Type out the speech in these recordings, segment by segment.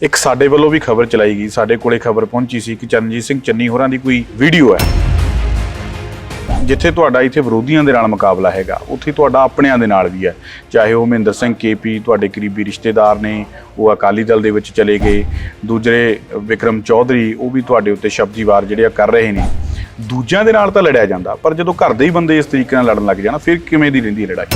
ਇੱਕ ਸਾਡੇ ਵੱਲੋਂ ਵੀ ਖਬਰ ਚਲਾਈ ਗਈ, ਸਾਡੇ ਕੋਲੇ ਖਬਰ ਪਹੁੰਚੀ ਸੀ ਕਿ ਚਰਨਜੀਤ ਸਿੰਘ ਚੰਨੀ ਹੋਰਾਂ ਦੀ ਕੋਈ ਵੀਡੀਓ ਹੈ। ਜਿੱਥੇ ਤੁਹਾਡਾ ਇੱਥੇ ਵਿਰੋਧੀਆਂ ਦੇ ਨਾਲ ਮੁਕਾਬਲਾ ਹੈਗਾ, ਉੱਥੇ ਤੁਹਾਡਾ ਆਪਣਿਆਂ ਦੇ ਨਾਲ ਵੀ ਹੈ। ਚਾਹੇ ਉਹ ਮਹਿੰਦਰ ਸਿੰਘ ਕੇਪੀ ਤੁਹਾਡੇ ਕਰੀਬੀ ਰਿਸ਼ਤੇਦਾਰ ਨੇ, ਉਹ ਅਕਾਲੀ ਦਲ ਦੇ ਵਿੱਚ ਚਲੇ ਗਏ। ਦੂਜੇ ਵਿਕਰਮ ਚੌਧਰੀ, ਉਹ ਵੀ ਤੁਹਾਡੇ ਉੱਤੇ ਸ਼ਬਦੀ ਵਾਰ ਜਿਹੜੇ ਆ ਕਰ ਰਹੇ ਨੇ। ਦੂਜਿਆਂ ਦੇ ਨਾਲ ਤਾਂ ਲੜਿਆ ਜਾਂਦਾ, ਪਰ ਜਦੋਂ ਘਰ ਦੇ ਹੀ ਬੰਦੇ ਇਸ ਤਰੀਕੇ ਨਾਲ ਲੜਨ ਲੱਗ ਜਾਣ, ਫਿਰ ਕਿਵੇਂ ਦੀ ਰਹਿੰਦੀ ਹੈ ਲੜਾਈ?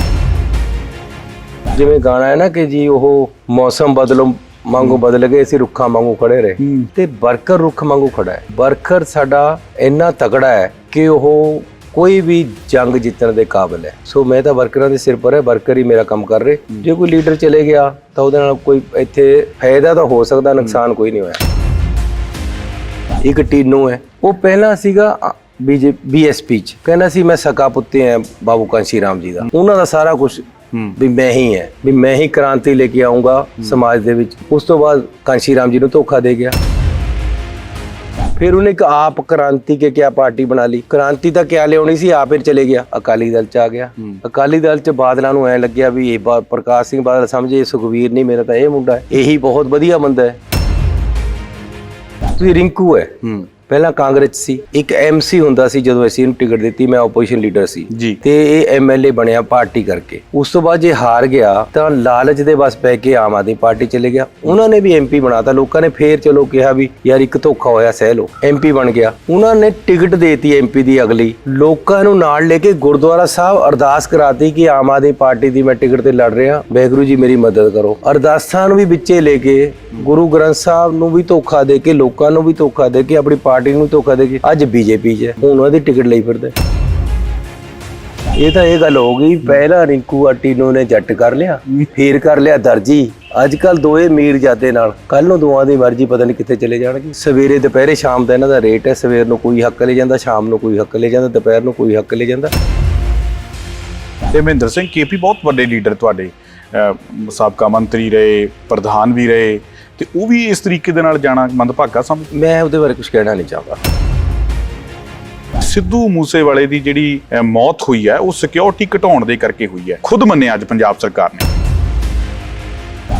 ਜਿਵੇਂ ਗਾਣਾ ਹੈ ਨਾ ਕਿ ਜੀ, ਉਹ ਮੌਸਮ ਬਦਲੋ ਵਾਂਗੂ ਬਦਲ ਗਏ ਅਸੀਂ ਰੁੱਖਾਂ ਵਾਂਗੂ ਖੜੇ ਰਹੇ। ਤੇ ਵਰਕਰ ਰੁੱਖ ਵਾਂਗੂ ਖੜਾ ਹੈ। ਵਰਕਰ ਸਾਡਾ ਇੰਨਾ ਤਕੜਾ ਹੈ ਕਿ ਉਹ ਕੋਈ ਵੀ ਜੰਗ ਜਿੱਤਣ ਦੇ ਕਾਬਿਲ ਹੈ। ਸੋ ਮੈਂ ਤਾਂ ਵਰਕਰਾਂ ਦੇ ਸਿਰ ਪਰ ਹੈ ਵਰਕਰ ਹੀ ਮੇਰਾ ਕੰਮ ਕਰ ਰਹੇ। ਜੇ ਕੋਈ ਲੀਡਰ ਚਲੇ ਗਿਆ ਤਾਂ ਉਹਦੇ ਨਾਲ ਕੋਈ ਇੱਥੇ ਫਾਇਦਾ ਤਾਂ ਹੋ ਸਕਦਾ ਨੁਕਸਾਨ ਕੋਈ ਨਹੀਂ ਹੋਇਆ। ਇੱਕ ਟੀਨੂ ਹੈ। ਉਹ ਪਹਿਲਾਂ ਸੀਗਾ ਬੀਜੇ ਬੀਐਸਪੀ ਚ। ਕਹਿੰਦਾ ਸੀ ਮੈਂ ਸਕਾ ਪੁੱਤੇ ਆ ਬਾਬੂ ਕਾਂਸ਼ੀ ਰਾਮ ਜੀ ਦਾ। ਉਹਨਾਂ ਦਾ ਸਾਰਾ ਕੁਝ ਵੀ ਮੈਂ ਹੀ ਹੈ ਵੀ ਮੈਂ ਹੀ ਕ੍ਰਾਂਤੀ ਲੈ ਕੇ ਆਉਂਗਾ ਸਮਾਜ ਦੇ ਵਿੱਚ। ਉਸ ਤੋਂ ਬਾਅਦ ਕਾਂਸ਼ੀ ਰਾਮ ਜੀ ਨੂੰ ਧੋਖਾ ਦੇ ਗਿਆ। ਫਿਰ ਉਹਨੇ ਇੱਕ ਆਪ ਕ੍ਰਾਂਤੀ ਕੇ ਕਿਆ ਪਾਰਟੀ ਬਣਾ ਲਈ। ਕ੍ਰਾਂਤੀ ਤਾਂ ਕਿਆ ਲਿਆਉਣੀ ਸੀ ਆਪ ਹੀ ਚਲੇ ਗਿਆ। ਅਕਾਲੀ ਦਲ ਚ ਆ ਗਿਆ। ਅਕਾਲੀ ਦਲ ਚ ਬਾਦਲਾਂ ਨੂੰ ਐ ਲੱਗਿਆ ਵੀ ਇਹ ਪ੍ਰਕਾਸ਼ ਸਿੰਘ ਬਾਦਲ ਸਮਝੇ ਸੁਖਵੀਰ ਨਹੀਂ ਮੇਰਾ ਤਾਂ ਇਹ ਮੁੰਡਾ ਹੈ। ਇਹੀ ਬਹੁਤ ਵਧੀਆ ਬੰਦਾ ਹੈ। ਤੁਸੀਂ ਰਿੰਕੂ ਹੈ। ਪਹਿਲਾਂ ਕਾਂਗਰਸ ਸੀ ਇੱਕ ਐਮਸੀ ਹੁੰਦਾ ਸੀ ਜਦੋਂ ਅਸੀਂ ਇਹਨੂੰ ਟਿਕਟ ਦਿੱਤੀ ਮੈਂ ਆਪੋਜੀਸ਼ਨ ਲੀਡਰ ਸੀ। ਤੇ ਇਹ ਐਮਐਲਏ ਬਣਿਆ ਪਾਰਟੀ ਕਰਕੇ। ਉਸ ਤੋਂ ਬਾਅਦ ਜੇ ਹਾਰ ਗਿਆ ਤਾਂ ਲਾਲਚ ਦੇ ਬਸ ਪੈ ਕੇ ਆਮ ਆਦਮੀ ਪਾਰਟੀ ਚਲੇ ਗਿਆ। ਉਹਨਾਂ ਨੇ ਵੀ ਐਮਪੀ ਬਣਾਤਾ ਲੋਕਾਂ ਨੇ ਫੇਰ ਚਲੋ ਕਿਹਾ ਵੀ ਯਾਰ ਇੱਕ ਧੋਖਾ ਹੋਇਆ ਸਹਿ ਲੋ ਐਮਪੀ ਬਣ ਗਿਆ। ਉਹਨਾਂ ਨੇ ਟਿਕਟ ਦੇਤੀ ਐਮਪੀ ਦੀ ਅਗਲੀ। ਲੋਕਾਂ ਨੂੰ ਨਾਲ ਲੈ ਕੇ ਗੁਰਦੁਆਰਾ ਸਾਹਿਬ ਅਰਦਾਸ ਕਰਾਤੀ ਕਿ ਆਮ ਆਦਮੀ ਪਾਰਟੀ ਦੀ ਮੈਂ ਟਿਕਟ ਤੇ ਲੜ ਰਿਹਾ। ਵਾਹਿਗੁਰੂ ਜੀ ਮੇਰੀ ਮਦਦ ਕਰੋ। ਅਰਦਾਸਾਂ ਨੂੰ ਵੀ ਵਿੱਚੇ ਲੈ ਕੇ ਗੁਰੂ ਗ੍ਰੰਥ ਸਾਹਿਬ ਨੂੰ ਵੀ ਧੋਖਾ ਦੇ ਕੇ ਲੋਕਾਂ ਨੂੰ ਵੀ ਧੋਖਾ ਦੇ ਕੇ ਆਪਣੀ ਪਾਰਟੀ ਨੂੰ ਧੋਖਾ ਦੇ ਕੇ ਅੱਜ ਬੀਜੇਪੀ 'ਚ ਹੈ। ਹੁਣ ਉਹਦੀ ਟਿਕਟ ਲਈ ਫਿਰਦਾ ਹੈ। ਇਹ ਤਾਂ ਇਹ ਗੱਲ ਹੋ ਗਈ। ਪਹਿਲਾਂ ਰਿੰਕੂ ਆਟੀਨੋ ਨੇ ਜੱਟ ਕਰ ਲਿਆ ਫੇਰ ਕਰ ਲਿਆ ਦਰਜੀ। ਅੱਜ ਕੱਲ ਦੋਏ ਮੀਰ ਜਾਦੇ ਨਾਲ ਕੱਲ ਨੂੰ ਦੋਵਾਂ ਦੀ ਮਰਜ਼ੀ ਪਤਾ ਨਹੀਂ ਕਿੱਥੇ ਚਲੇ ਜਾਣਗੇ। ਸਵੇਰੇ ਦੁਪਹਿਰੇ ਸ਼ਾਮ ਦਾ ਇਹਨਾਂ ਦਾ ਰੇਟ ਹੈ। ਸਵੇਰ ਨੂੰ ਕੋਈ ਹੱਕ ਲੈ ਜਾਂਦਾ ਸ਼ਾਮ ਨੂੰ ਕੋਈ ਹੱਕ ਲੈ ਜਾਂਦਾ ਦੁਪਹਿਰ ਨੂੰ ਕੋਈ ਹੱਕ ਲੈ ਜਾਂਦਾ। ਤੇ ਮਹਿੰਦਰ ਸਿੰਘ ਕੇਪੀ ਬਹੁਤ ਵੱਡੇ ਲੀਡਰ ਤੁਹਾਡੇ। ਅਹ, ਸਾਬਕਾ ਮੰਤਰੀ ਰਹੇ ਪ੍ਰਧਾਨ ਵੀ ਰਹੇ। ਤੇ ਉਹ ਵੀ ਇਸ ਤਰੀਕੇ ਦੇ ਨਾਲ ਜਾਣਾ ਮੰਦਭਾਗਾ ਸਮਝ ਮੈਂ ਉਹਦੇ ਬਾਰੇ ਕੁਝ ਕਹਿਣਾ ਨਹੀਂ ਚਾਹੁੰਦਾ ਸਿੱਧੂ ਮੂਸੇਵਾਲੇ ਦੀ ਜਿਹੜੀ ਮੌਤ ਹੋਈ ਹੈ ਉਹ ਸਿਕਿਉਰਿਟੀ ਘਟਾਉਣ ਦੇ ਕਰਕੇ ਹੋਈ ਹੈ। ਖੁਦ ਮੰਨਿਆ ਅੱਜ ਪੰਜਾਬ ਸਰਕਾਰ ਨੇ।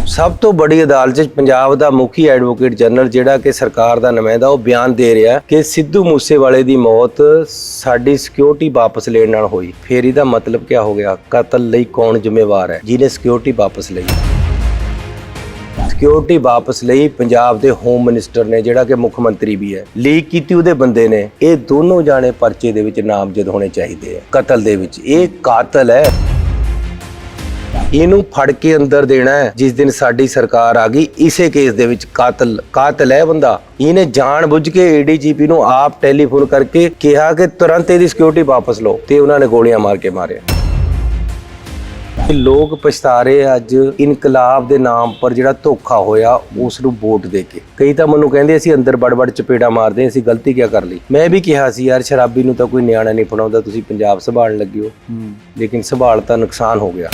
ਸਭ ਤੋਂ ਬੜੀ ਅਦਾਲਤ 'ਚ ਪੰਜਾਬ ਦਾ ਮੁਖੀ ਐਡਵੋਕੇਟ ਜਨਰਲ ਜਿਹੜਾ ਕਿ ਸਰਕਾਰ ਦਾ ਨੁਮਾਇੰਦਾ ਉਹ ਬਿਆਨ ਦੇ ਰਿਹਾ ਕਿ ਸਿੱਧੂ ਮੂਸੇਵਾਲੇ ਦੀ ਮੌਤ ਸਾਡੀ ਸਿਕਿਉਰਿਟੀ ਵਾਪਸ ਲੈਣ ਨਾਲ ਹੋਈ। ਫੇਰ ਇਹਦਾ ਮਤਲਬ ਕੀ ਹੋ ਗਿਆ? ਕਤਲ ਲਈ ਕੌਣ ਜ਼ਿੰਮੇਵਾਰ ਹੈ? ਜਿਹਨੇ ਸਿਕਿਉਰਿਟੀ ਵਾਪਸ ਲਈ। ਸਿਕਿਉਰਿਟੀ ਵਾਪਸ ਲਈ ਪੰਜਾਬ ਦੇ ਹੋਮ ਮਿਨਿਸਟਰ ਨੇ, ਜਿਹੜਾ ਕਿ ਮੁੱਖ ਮੰਤਰੀ ਵੀ ਹੈ, ਲੀਕ ਕੀਤੀ ਉਹਦੇ ਬੰਦੇ ਨੇ। ਇਹ ਦੋਨੋਂ ਜਾਣੇ ਪਰਚੇ ਦੇ ਵਿੱਚ ਨਾਮਜ਼ਦ ਹੋਣੇ ਚਾਹੀਦੇ ਆ, ਕਤਲ ਦੇ ਵਿੱਚ। ਇਹ ਕਾਤਲ ਹੈ। ਇਹਨੂੰ ਫੜ ਕੇ ਅੰਦਰ ਦੇਣਾ ਹੈ, ਜਿਸ ਦਿਨ ਸਾਡੀ ਸਰਕਾਰ ਆ ਗਈ, ਇਸੇ ਕੇਸ ਦੇ ਵਿੱਚ ਕਾਤਲ ਕਾਤਲ ਹੈ ਬੰਦਾ। ਇਹਨੇ ਜਾਣ ਬੁੱਝ ਕੇ ਏਡੀਜੀਪੀ ਨੂੰ ਆਪ ਟੈਲੀਫੋਨ ਕਰਕੇ ਕਿਹਾ ਕਿ ਤੁਰੰਤ ਇਹਦੀ ਸਿਕਿਉਰਿਟੀ ਵਾਪਸ ਲਓ, ਤੇ ਉਹਨਾਂ ਨੇ ਗੋਲੀਆਂ ਮਾਰ ਕੇ ਮਾਰਿਆ। ਇਹ ਲੋਕ ਪਛਤਾ ਰਹੇ ਅੱਜ ਇਨਕਲਾਬ ਦੇ ਨਾਮ ਪਰ ਜਿਹੜਾ ਧੋਖਾ ਹੋਇਆ ਉਸ ਨੂੰ ਵੋਟ ਦੇ ਕੇ। ਕਈ ਤਾਂ ਮੈਨੂੰ ਕਹਿੰਦੇ ਅਸੀਂ ਅੰਦਰ ਬੜ-ਬੜ ਚਪੇੜਾ ਮਾਰਦੇ ਅਸੀਂ ਗਲਤੀ ਕਿਆ ਕਰ ਲਈ? ਮੈਂ ਵੀ ਕਿਹਾ ਸੀ ਯਾਰ ਸ਼ਰਾਬੀ ਨੂੰ ਤਾਂ ਕੋਈ ਨਿਆਣਾ ਨਹੀਂ ਫੜਾਉਂਦਾ ਤੁਸੀਂ ਪੰਜਾਬ ਸੰਭਾਲਣ ਲੱਗੇ ਹੋ। ਲੇਕਿਨ ਸੰਭਾਲ ਤਾਂ ਨੁਕਸਾਨ ਹੋ ਗਿਆ।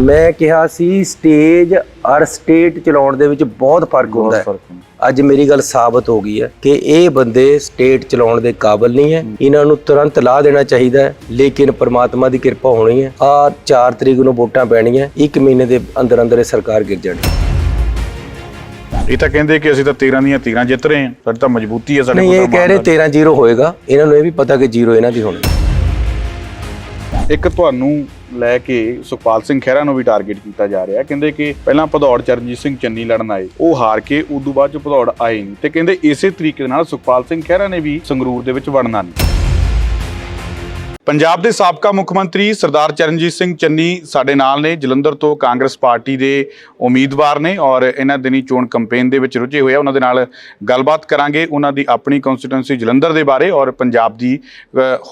ਮੈਂ ਕਿਹਾ ਸੀ ਸਟੇਜ ਔਰ ਸਟੇਟ ਚਲਾਉਣ ਦੇ ਵਿੱਚ ਬਹੁਤ ਫ਼ਰਕ ਹੁੰਦਾ ਹੈ। ਅੱਜ ਮੇਰੀ ਗੱਲ ਸਾਬਤ ਹੋ ਗਈ ਹੈ ਕਿ ਇਹ ਬੰਦੇ ਸਟੇਟ ਚਲਾਉਣ ਦੇ ਕਾਬਿਲ ਨਹੀਂ ਹੈ। ਇਹਨਾਂ ਨੂੰ ਤੁਰੰਤ ਲਾ ਦੇਣਾ ਚਾਹੀਦਾ ਹੈ ਲੇਕਿਨ ਪ੍ਰਮਾਤਮਾ ਦੀ ਕਿਰਪਾ ਹੋਣੀ ਹੈ। ਆ 4 ਤਰੀਕ ਨੂੰ ਵੋਟਾਂ ਪੈਣੀਆਂ 1 ਮਹੀਨੇ ਦੇ ਅੰਦਰ ਅੰਦਰ ਇਹ ਸਰਕਾਰ ਗਿਰ ਜਾਣੀ। ਇਹ ਤਾਂ ਕਹਿੰਦੇ ਕਿ ਅਸੀਂ ਤਾਂ 13 ਦੀਆਂ 13 ਜਿੱਤ ਰਹੇ ਹਾਂ। ਸਾਡੀ ਤਾਂ ਮਜ਼ਬੂਤੀ ਹੈ ਸਾਡੇ ਨਹੀਂ ਇਹ ਕੋਲ ਕਹਿ ਰਹੇ 13 0 ਹੋਏਗਾ। ਇਹਨਾਂ ਨੂੰ ਇਹ ਵੀ ਪਤਾ ਕਿ 0 ਇਹਨਾਂ ਦੀ ਹੋਣੀ ਇੱਕ ਤੁਹਾਨੂੰ ਲੈ ਕੇ ਸੁਖਪਾਲ ਸਿੰਘ ਖਹਿਰਾ ਨੂੰ ਵੀ ਟਾਰਗੇਟ ਕੀਤਾ ਜਾ ਰਿਹਾ। ਕਹਿੰਦੇ ਕਿ ਪਹਿਲਾਂ ਭਦੌੜ ਚਰਨਜੀਤ ਸਿੰਘ ਚੰਨੀ ਲੜਨ ਆਏ, ਉਹ ਹਾਰ ਕੇ ਉਦੋਂ ਬਾਅਦ ਚ ਭਦੌੜ ਆਏ ਨਹੀਂ ਤੇ ਕਹਿੰਦੇ ਇਸੇ ਤਰੀਕੇ ਦੇ ਨਾਲ ਸੁਖਪਾਲ ਸਿੰਘ ਖਹਿਰਾ ਨੇ ਵੀ ਸੰਗਰੂਰ ਦੇ ਵਿੱਚ ਵੜਨਾ ਨਹੀਂ ਪੰਜਾਬ ਦੇ ਸਾਬਕਾ ਮੁੱਖ ਮੰਤਰੀ ਸਰਦਾਰ ਚਰਨਜੀਤ ਸਿੰਘ ਚੰਨੀ ਸਾਡੇ ਨਾਲ ਨੇ ਜਲੰਧਰ ਤੋਂ ਕਾਂਗਰਸ ਪਾਰਟੀ ਦੇ ਉਮੀਦਵਾਰ ਨੇ ਔਰ ਇਹਨਾਂ ਦਿਨੀ ਚੋਣ ਕੈਂਪੇਨ ਦੇ ਵਿੱਚ ਰੁੱਝੇ ਹੋਏ ਆ। ਉਹਨਾਂ ਦੇ ਨਾਲ ਗੱਲਬਾਤ ਕਰਾਂਗੇ ਉਹਨਾਂ ਦੀ ਆਪਣੀ ਕਨਸਟੀਟੂਐਂਸੀ ਜਲੰਧਰ ਦੇ ਬਾਰੇ ਔਰ ਪੰਜਾਬ ਦੀ